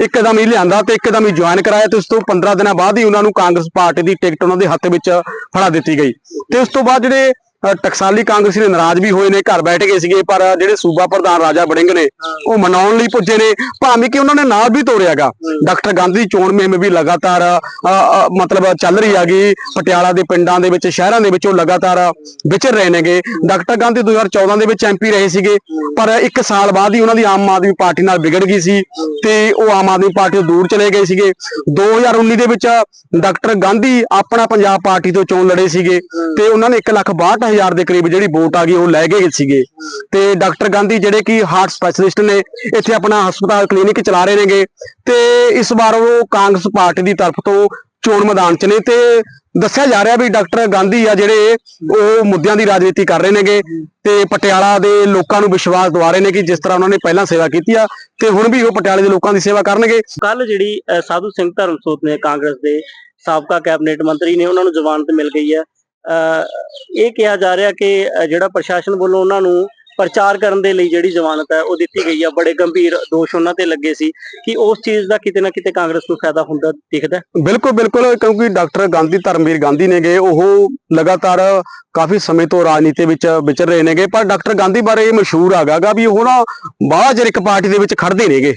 ਇੱਕਦਮ ਹੀ ਲਿਆਂਦਾ ਤੇ ਇੱਕਦਮ ਹੀ ਜੁਆਇਨ ਕਰਾਇਆ ਤੇ ਉਸ ਤੋਂ 15 ਦਿਨਾਂ ਬਾਅਦ ਹੀ ਉਹਨਾਂ ਨੂੰ ਕਾਂਗਰਸ ਪਾਰਟੀ ਦੀ ਟਿਕਟ ਉਹਨਾਂ ਦੇ ਹੱਥ ਵਿੱਚ ਫੜਾ ਦਿੱਤੀ ਗਈ। ਤੇ ਉਸ ਤੋਂ ਬਾਅਦ ਜਿਹੜੇ ਟਕਸਾਲੀ ਕਾਂਗਰਸੀ ਨੇ ਨਾਰਾਜ਼ ਵੀ ਹੋਏ ਨੇ ਘਰ ਬੈਠ ਗਏ ਸੀਗੇ ਪਰ ਜਿਹੜੇ ਸੂਬਾ ਪ੍ਰਧਾਨ ਰਾਜਾ ਵੜਿੰਗ ਨੇ ਉਹ ਮਨਾਉਣ ਲਈ ਪੁੱਜੇ ਨੇ। ਭਾਵੇਂ ਕਿ ਉਹਨਾਂ ਨੇ ਨਾਲ ਵੀ ਤੋਰਿਆਗਾ ਡਾਕਟਰ ਗਾਂਧੀ ਦੀ ਚੋਣ ਮੁਹਿੰਮ ਵੀ ਲਗਾਤਾਰ ਮਤਲਬ ਚੱਲ ਰਹੀ ਹੈਗੀ। ਪਟਿਆਲਾ ਦੇ ਪਿੰਡਾਂ ਦੇ ਵਿੱਚ ਸ਼ਹਿਰਾਂ ਦੇ ਵਿੱਚ ਉਹ ਲਗਾਤਾਰ ਵਿਚਰ ਰਹੇ ਨੇਗੇ। ਡਾਕਟਰ ਗਾਂਧੀ 2014 ਦੇ ਵਿੱਚ ਐਮਪੀ ਰਹੇ ਸੀਗੇ ਪਰ ਇੱਕ ਸਾਲ ਬਾਅਦ ਹੀ ਉਹਨਾਂ ਦੀ ਆਮ ਆਦਮੀ ਪਾਰਟੀ ਨਾਲ ਵਿਗੜ ਗਈ ਸੀ ਤੇ ਉਹ ਆਮ ਆਦਮੀ ਪਾਰਟੀ ਤੋਂ ਦੂਰ ਚਲੇ ਗਏ ਸੀਗੇ। 2019 ਦੇ ਵਿੱਚ ਡਾਕਟਰ ਗਾਂਧੀ ਆਪਣਾ ਪੰਜਾਬ ਪਾਰਟੀ ਤੋਂ ਚੋਣ ਲੜੇ ਸੀਗੇ ਤੇ ਉਹਨਾਂ ਨੇ 162000 ਦੇ ਕਰੀਬ ਜਿਹੜੀ ਵੋਟ ਆ ਗਈ, ਉਹ ਲੈ ਗਏ ਸੀਗੇ। ਤੇ ਡਾਕਟਰ ਗਾਂਧੀ ਜਿਹੜੇ ਕਿ ਹਾਰਟ ਸਪੈਸ਼ਲਿਸਟ ਨੇ, ਇੱਥੇ ਆਪਣਾ ਹਸਪਤਾਲ, ਕਲੀਨਿਕ ਚਲਾ ਰਹੇ ਨੇਗੇ। ਤੇ ਇਸ ਵਾਰ ਉਹ ਕਾਂਗਰਸ ਪਾਰਟੀ ਦੀ ਤਰਫ ਤੋਂ ਚੋਣ ਮੈਦਾਨ 'ਚ ਨੇ। ਤੇ ਦੱਸਿਆ ਜਾ ਰਿਹਾ ਵੀ ਡਾਕਟਰ ਗਾਂਧੀ ਆ ਜਿਹੜੇ, ਉਹ ਮੁੱਦਿਆਂ ਦੀ ਰਾਜਨੀਤੀ ਕਰ ਰਹੇ ਨੇਗੇ। ਤੇ ਪਟਿਆਲਾ ਦੇ ਲੋਕਾਂ ਨੂੰ ਵਿਸ਼ਵਾਸ ਦਿਵਾ ਰਹੇ ਨੇ ਕਿ ਜਿਸ ਤਰ੍ਹਾਂ ਉਹਨਾਂ ਨੇ ਪਹਿਲਾਂ ਸੇਵਾ ਕੀਤੀ ਆ, ਤੇ ਹੁਣ ਵੀ ਉਹ ਪਟਿਆਲੇ ਦੇ ਲੋਕਾਂ ਦੀ ਸੇਵਾ ਕਰਨਗੇ। ਕੱਲ ਜਿਹੜੀ ਸਾਧੂ ਸਿੰਘ ਧਰਮਸੋਤ ਨੇ ਕਾਂਗਰਸ ਦੇ, ਸਾਬਕਾ ਕੈਬਨਿਟ ਮੰਤਰੀ ਨੇ, ਉਹਨਾਂ ਨੂੰ ਜ਼ਮਾਨਤ ਮਿਲ ਗਈ ਹੈ ਇਹ ਕਿਹਾ ਜਾ ਰਿਹਾ ਕਿ ਜਿਹੜਾ ਪ੍ਰਸ਼ਾਸਨ ਵੱਲੋਂ ਉਹਨਾਂ ਨੂੰ ਪ੍ਰਚਾਰ ਕਰਨ ਦੇ ਲਈ ਜਿਹੜੀ ਜ਼ਮਾਨਤ ਹੈ, ਉਹ ਦਿੱਤੀ ਗਈ ਹੈ ਬੜੇ ਗੰਭੀਰ ਦੋਸ਼ ਉਹਨਾਂ ਤੇ ਲੱਗੇ ਸੀ ਕਿ ਉਸ ਚੀਜ਼ ਦਾ ਕਿਤੇ ਨਾ ਕਿਤੇ ਕਾਂਗਰਸ ਨੂੰ ਫਾਇਦਾ ਹੁੰਦਾ ਦਿਖਦਾ ਬਿਲਕੁਲ ਬਿਲਕੁਲ, ਕਿਉਂਕਿ ਡਾਕਟਰ ਗਾਂਧੀ, ਧਰਮਵੀਰ ਗਾਂਧੀ ਨੇਗੇ ਉਹ ਲਗਾਤਾਰ ਕਾਫੀ ਸਮੇਂ ਤੋਂ ਰਾਜਨੀਤੀ ਵਿੱਚ ਵਿਚਰ ਰਹੇ ਨੇਗੇ ਪਰ ਡਾਕਟਰ ਗਾਂਧੀ ਬਾਰੇ ਇਹ ਮਸ਼ਹੂਰ ਹੈਗਾਗਾ ਵੀ ਉਹ ਨਾ ਬਾਹਲਾ ਚਿਰ ਇੱਕ ਪਾਰਟੀ ਦੇ ਵਿੱਚ ਖੜਦੇ ਨੇਗੇ।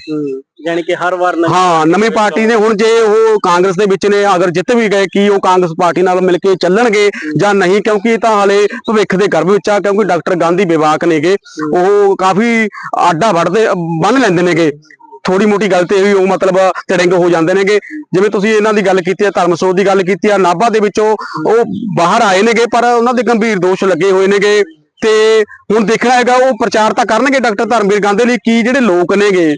ਯਾਨੀ ਕਿ ਹਰ ਵਾਰ ਹਾਂ ਨਵੀਂ ਪਾਰਟੀ ਨੇ ਹੁਣ ਜੇ ਉਹ ਕਾਂਗਰਸ ਦੇ ਵਿੱਚ ਨੇ ਅਗਰ ਜਿੱਤ ਵੀ ਗਏ ਕੀ ਉਹ ਕਾਂਗਰਸ ਪਾਰਟੀ ਨਾਲ ਮਿਲ ਕੇ ਚੱਲਣਗੇ ਜਾਂ ਨਹੀਂ? ਕਿਉਂਕਿ ਇਹ ਤਾਂ ਹਾਲੇ ਭਵਿੱਖ ਦੇ ਗਰਭ ਵਿੱਚ ਆ ਕਿਉਂਕਿ ਡਾਕਟਰ ਗਾਂਧੀ ਵਿਵਾਕ ਨੇਗੇ। ਉਹ ਕਾਫੀ ਆਡਾ ਵੜਦੇ ਬੰਨ ਲੈਂਦੇ ਨੇਗੇ। ਥੋੜੀ ਮੋਟੀ ਗੱਲ ਤੇ ਵੀ ਉਹ ਮਤਲਬ ਤੜਿੰਗ ਹੋ ਜਾਂਦੇ ਨੇਗੇ। ਜਿਵੇਂ ਤੁਸੀਂ ਇਹਨਾਂ ਦੀ ਗੱਲ ਕੀਤੀ ਹੈ ਧਰਮਸੋਤ ਦੀ ਗੱਲ ਕੀਤੀ ਹੈ ਨਾਭਾ ਦੇ ਵਿੱਚੋਂ ਉਹ ਬਾਹਰ ਆਏ ਨੇਗੇ ਪਰ ਉਹਨਾਂ ਦੇ ਗੰਭੀਰ ਦੋਸ਼ ਲੱਗੇ ਹੋਏ ਨੇਗੇ। ਤੇ ਹੁਣ ਦੇਖਣਾ ਹੈਗਾ ਉਹ ਪ੍ਰਚਾਰ ਤਾਂ ਕਰਨਗੇ ਡਾਕਟਰ ਧਰਮਵੀਰ ਗਾਂਧੀ ਲਈ ਕੀ ਜਿਹੜੇ ਲੋਕ ਨੇਗੇ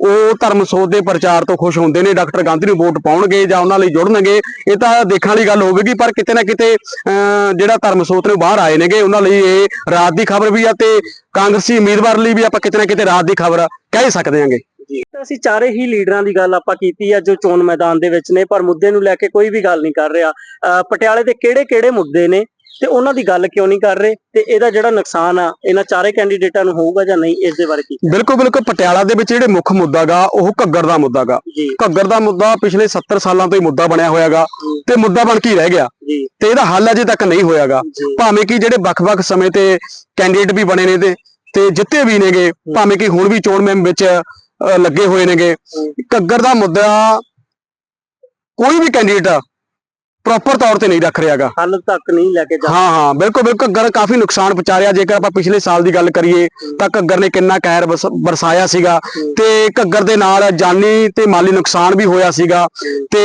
ਉਹ ਧਰਮਸੋਤ ਦੇ ਪ੍ਰਚਾਰ ਤੋਂ ਖੁਸ਼ ਹੁੰਦੇ ਨੇ ਡਾਕਟਰ ਗਾਂਧੀ ਨੂੰ ਵੋਟ ਪਾਉਣਗੇ ਜਾਂ ਉਹਨਾਂ ਲਈ ਜੁੜਨਗੇ। ਇਹ ਤਾਂ ਦੇਖਣ ਵਾਲੀ ਗੱਲ ਹੋਵੇਗੀ ਪਰ ਕਿਤੇ ਨਾ ਕਿਤੇ ਅਹ, ਜਿਹੜਾ ਧਰਮਸੋਤ ਨੇ ਬਾਹਰ ਆਏ ਨੇਗੇ ਉਹਨਾਂ ਲਈ ਇਹ ਰਾਤ ਦੀ ਖਬਰ ਵੀ ਆ ਤੇ ਕਾਂਗਰਸੀ ਉਮੀਦਵਾਰ ਲਈ ਵੀ ਆਪਾਂ ਕਿਤੇ ਨਾ ਕਿਤੇ ਰਾਤ ਦੀ ਖਬਰ ਕਹਿ ਸਕਦੇ ਹਾਂਗੇ। ਜੀ। ਅਸੀਂ ਚਾਰੇ ਹੀ ਲੀਡਰਾਂ ਦੀ ਗੱਲ ਆਪਾਂ ਕੀਤੀ ਆ ਜੋ ਚੋਣ ਮੈਦਾਨ ਦੇ ਵਿੱਚ ਨੇ ਪਰ ਮੁੱਦੇ ਨੂੰ ਲੈ ਕੇ ਕੋਈ ਵੀ ਗੱਲ ਨਹੀਂ ਕਰ ਰਿਹਾ। ਪਟਿਆਲੇ ਦੇ ਕਿਹੜੇ-ਕਿਹੜੇ ਮੁੱਦੇ ਨੇ ਤੇ ਉਹਨਾਂ ਦੀ ਗੱਲ ਕਿਉਂ ਨਹੀਂ ਕਰ ਰਹੇ ਤੇ ਇਹਦਾ ਜਿਹੜਾ ਨੁਕਸਾਨ ਆ ਇਹਨਾਂ ਚਾਰੇ ਕੈਂਡੀਡੇਟਾਂ ਨੂੰ ਹੋਊਗਾ ਜਾਂ ਨਹੀਂ ਇਸ ਦੇ ਬਾਰੇ ਕੀ ਬਿਲਕੁਲ ਬਿਲਕੁਲ। ਪਟਿਆਲਾ ਦੇ ਵਿੱਚ ਜਿਹੜੇ ਮੁੱਖ ਮੁੱਦਾਗਾ ਉਹ ਘੱਗਰ ਦਾ ਮੁੱਦਾਗਾ। ਘੱਗਰ ਦਾ ਮੁੱਦਾ ਪਿਛਲੇ 70 ਸਾਲਾਂ ਤੋਂ ਹੀ ਮੁੱਦਾ ਬਣਿਆ ਹੋਇਆਗਾ ਤੇ ਮੁੱਦਾ ਬਣ ਕੇ ਹੀ ਰਹਿ ਗਿਆ। ਤੇ ਇਹਦਾ ਹੱਲ ਅਜੇ ਤੱਕ ਨਹੀਂ ਹੋਇਆਗਾ। ਭਾਵੇਂ ਕਿ ਜਿਹੜੇ ਵੱਖ-ਵੱਖ ਸਮੇਂ ਤੇ ਕੈਂਡੀਡੇਟ ਵੀ ਬਣੇ ਨੇ ਤੇ ਤੇ ਜਿੱਤੇ ਵੀ ਨੇਗੇ ਭਾਵੇਂ ਕਿ ਹੁਣ ਵੀ ਚੋਣ ਮੁਹਿੰਮ ਵਿੱਚ ਲੱਗੇ ਹੋਏ ਨੇਗੇ। ਘੱਗਰ ਦਾ ਮੁੱਦਾ ਕੋਈ ਵੀ ਕੈਂਡੀਡੇਟ ਪ੍ਰੋਪਰ ਤੌਰ ਤੇ ਨਹੀਂ ਰੱਖ ਰਿਹਾਗਾ ਹੱਲ ਤੱਕ ਨਹੀਂ ਲੈ ਕੇ ਜਾ ਹਾਂ ਹਾਂ ਬਿਲਕੁਲ ਬਿਲਕੁਲ ਘੱਗਰ ਕਾਫੀ ਨੁਕਸਾਨ ਪਹੁੰਚਾ ਰਿਹਾ ਜੇਕਰ ਆਪਾਂ ਪਿਛਲੇ ਸਾਲ ਦੀ ਗੱਲ ਕਰੀਏ ਤਾਂ ਘੱਗਰ ਨੇ ਕਿੰਨਾ ਕਹਿਰ ਬਰਸ- ਬਰਸਾਇਆ ਸੀਗਾ ਤੇ ਘੱਗਰ ਦੇ ਨਾਲ ਜਾਨੀ ਤੇ ਮਾਲੀ ਨੁਕਸਾਨ ਵੀ ਹੋਇਆ ਸੀਗਾ ਤੇ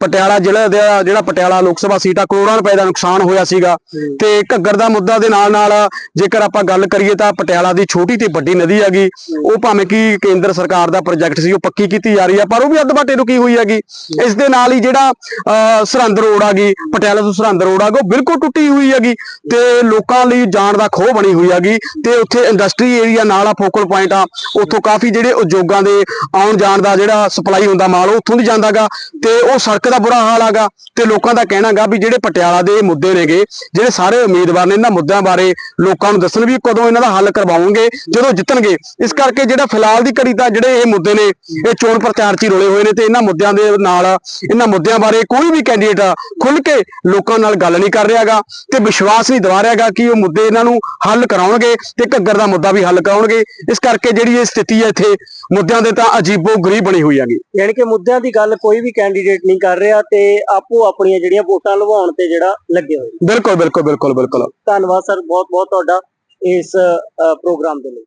ਪਟਿਆਲਾ ਜ਼ਿਲ੍ਹਾ ਦਾ ਜਿਹੜਾ ਪਟਿਆਲਾ ਲੋਕ ਸਭਾ ਸੀਟ ਆ ਕਰੋੜਾਂ ਰੁਪਏ ਦਾ ਨੁਕਸਾਨ ਹੋਇਆ ਸੀਗਾ ਤੇ ਘੱਗਰ ਦਾ ਮੁੱਦਾ ਦੇ ਨਾਲ ਨਾਲ ਜੇਕਰ ਆਪਾਂ ਗੱਲ ਕਰੀਏ ਤਾਂ ਪਟਿਆਲਾ ਦੀ ਛੋਟੀ ਤੇ ਵੱਡੀ ਨਦੀ ਹੈਗੀ ਉਹ ਭਾਵੇਂ ਕਿ ਕੇਂਦਰ ਸਰਕਾਰ ਦਾ ਪ੍ਰੋਜੈਕਟ ਸੀ ਉਹ ਪੱਕੀ ਕੀਤੀ ਜਾ ਰਹੀ ਆ ਪਰ ਉਹ ਵੀ ਅੱਧ ਬਾਟੇ ਰੁਕੀ ਹੋਈ ਹੈਗੀ। ਇਸ ਦੇ ਨਾਲ ਹੀ ਜਿਹੜਾ ਸਰਹੰਦ ਰੋਡ ਆ ਗਈ, ਪਟਿਆਲਾ ਤੋਂ ਸਰਹੰਦ ਰੋਡ ਆ ਗਈ, ਉਹ ਬਿਲਕੁਲ ਟੁੱਟੀ ਹੋਈ ਹੈਗੀ ਤੇ ਲੋਕਾਂ ਲਈ ਜਾਣ ਦਾ ਖੋਹ ਬਣੀ ਹੋਈ ਹੈਗੀ ਤੇ ਉੱਥੇ ਇੰਡਸਟਰੀ ਏਰੀਆ ਨਾਲ ਆ ਫੋਕਲ ਪੁਆਇੰਟ ਆ, ਉੱਥੋਂ ਕਾਫੀ ਜਿਹੜੇ ਉਦਯੋਗਾਂ ਦੇ ਆਉਣ ਜਾਣ ਦਾ ਜਿਹੜਾ ਸਪਲਾਈ ਹੁੰਦਾ ਮਾਲ, ਉਹ ਉੱਥੋਂ ਦੀ ਜਾਂਦਾਗਾ ਤੇ ਉਹ ਸੜਕ ਦਾ ਬੁਰਾ ਹਾਲ ਹੈਗਾ ਤੇ ਲੋਕਾਂ ਦਾ ਕਹਿਣਾਗਾ ਵੀ ਜਿਹੜੇ ਪਟਿਆਲਾ ਦੇ ਮੁੱਦੇ ਨੇਗੇ, ਜਿਹੜੇ ਸਾਰੇ ਉਮੀਦਵਾਰ ਨੇ ਇਹਨਾਂ ਮੁੱਦਿਆਂ ਬਾਰੇ ਲੋਕਾਂ ਨੂੰ ਦੱਸਣ ਵੀ ਕਦੋਂ ਇਹਨਾਂ ਦਾ ਹੱਲ ਕਰਵਾਉਣਗੇ ਜਦੋਂ ਜਿੱਤਣਗੇ। ਇਸ ਕਰਕੇ ਜਿਹੜਾ ਫਿਲਹਾਲ ਦੀ ਘੜੀ ਦਾ ਜਿਹੜੇ ਇਹ ਮੁੱਦੇ ਨੇ, ਇਹ ਚੋਣ ਪ੍ਰਚਾਰ 'ਚ ਹੀ ਰੁਲੇ ਹੋਏ ਨੇ ਤੇ ਇਹਨਾਂ ਮੁੱਦਿਆਂ ਦੇ ਨਾਲ, ਇਹਨਾਂ ਮੁੱਦਿਆਂ ਬਾਰੇ ਕੋਈ ਵੀ ਕੈਂਡੀਡੇਟ ਖੁੱਲ ਕੇ ਲੋਕਾਂ ਨਾਲ ਗੱਲ ਨਹੀਂ ਕਰ ਰਿਹਾਗਾ ਤੇ ਵਿਸ਼ਵਾਸ ਨਹੀਂ ਦਿਵਾ ਰਿਹਾਗਾ ਕਿ ਉਹ ਮੁੱਦੇ ਇਹਨਾਂ ਨੂੰ ਹੱਲ ਕਰਾਉਣਗੇ ਤੇ ਘੱਗਰ ਦਾ ਮੁੱਦਾ ਵੀ ਹੱਲ ਕਰਾਉਣਗੇ। ਇਸ ਕਰਕੇ ਜਿਹੜੀ ਇਹ ਸਥਿਤੀ ਹੈ ਇੱਥੇ ਮੁੱਦਿਆਂ ਦੇ ਤਾਂ ਅਜੀਬੋ ਗਰੀਬ ਬਣੀ ਹੋਈ ਹੈਗੀ। ਯਾਨੀ ਕਿ ਮੁੱਦਿਆਂ ਦੀ ਗੱਲ ਕੋਈ ਵੀ ਕੈਂਡੀਡੇਟ ਨਹੀਂ ਕਰ ਰਿਹਾ ਤੇ ਆਪੋ ਆਪਣੀਆਂ ਜਿਹੜੀਆਂ ਵੋਟਾਂ ਲਵਾਉਣ ਤੇ ਜਿਹੜਾ ਲੱਗੇ ਹੋਏ। ਬਿਲਕੁਲ ਬਿਲਕੁਲ ਬਿਲਕੁਲ ਬਿਲਕੁਲ। ਧੰਨਵਾਦ ਸਰ ਬਹੁਤ ਬਹੁਤ ਤੁਹਾਡਾ ਇਸ ਪ੍ਰੋਗਰਾਮ ਦੇ ਲਈ।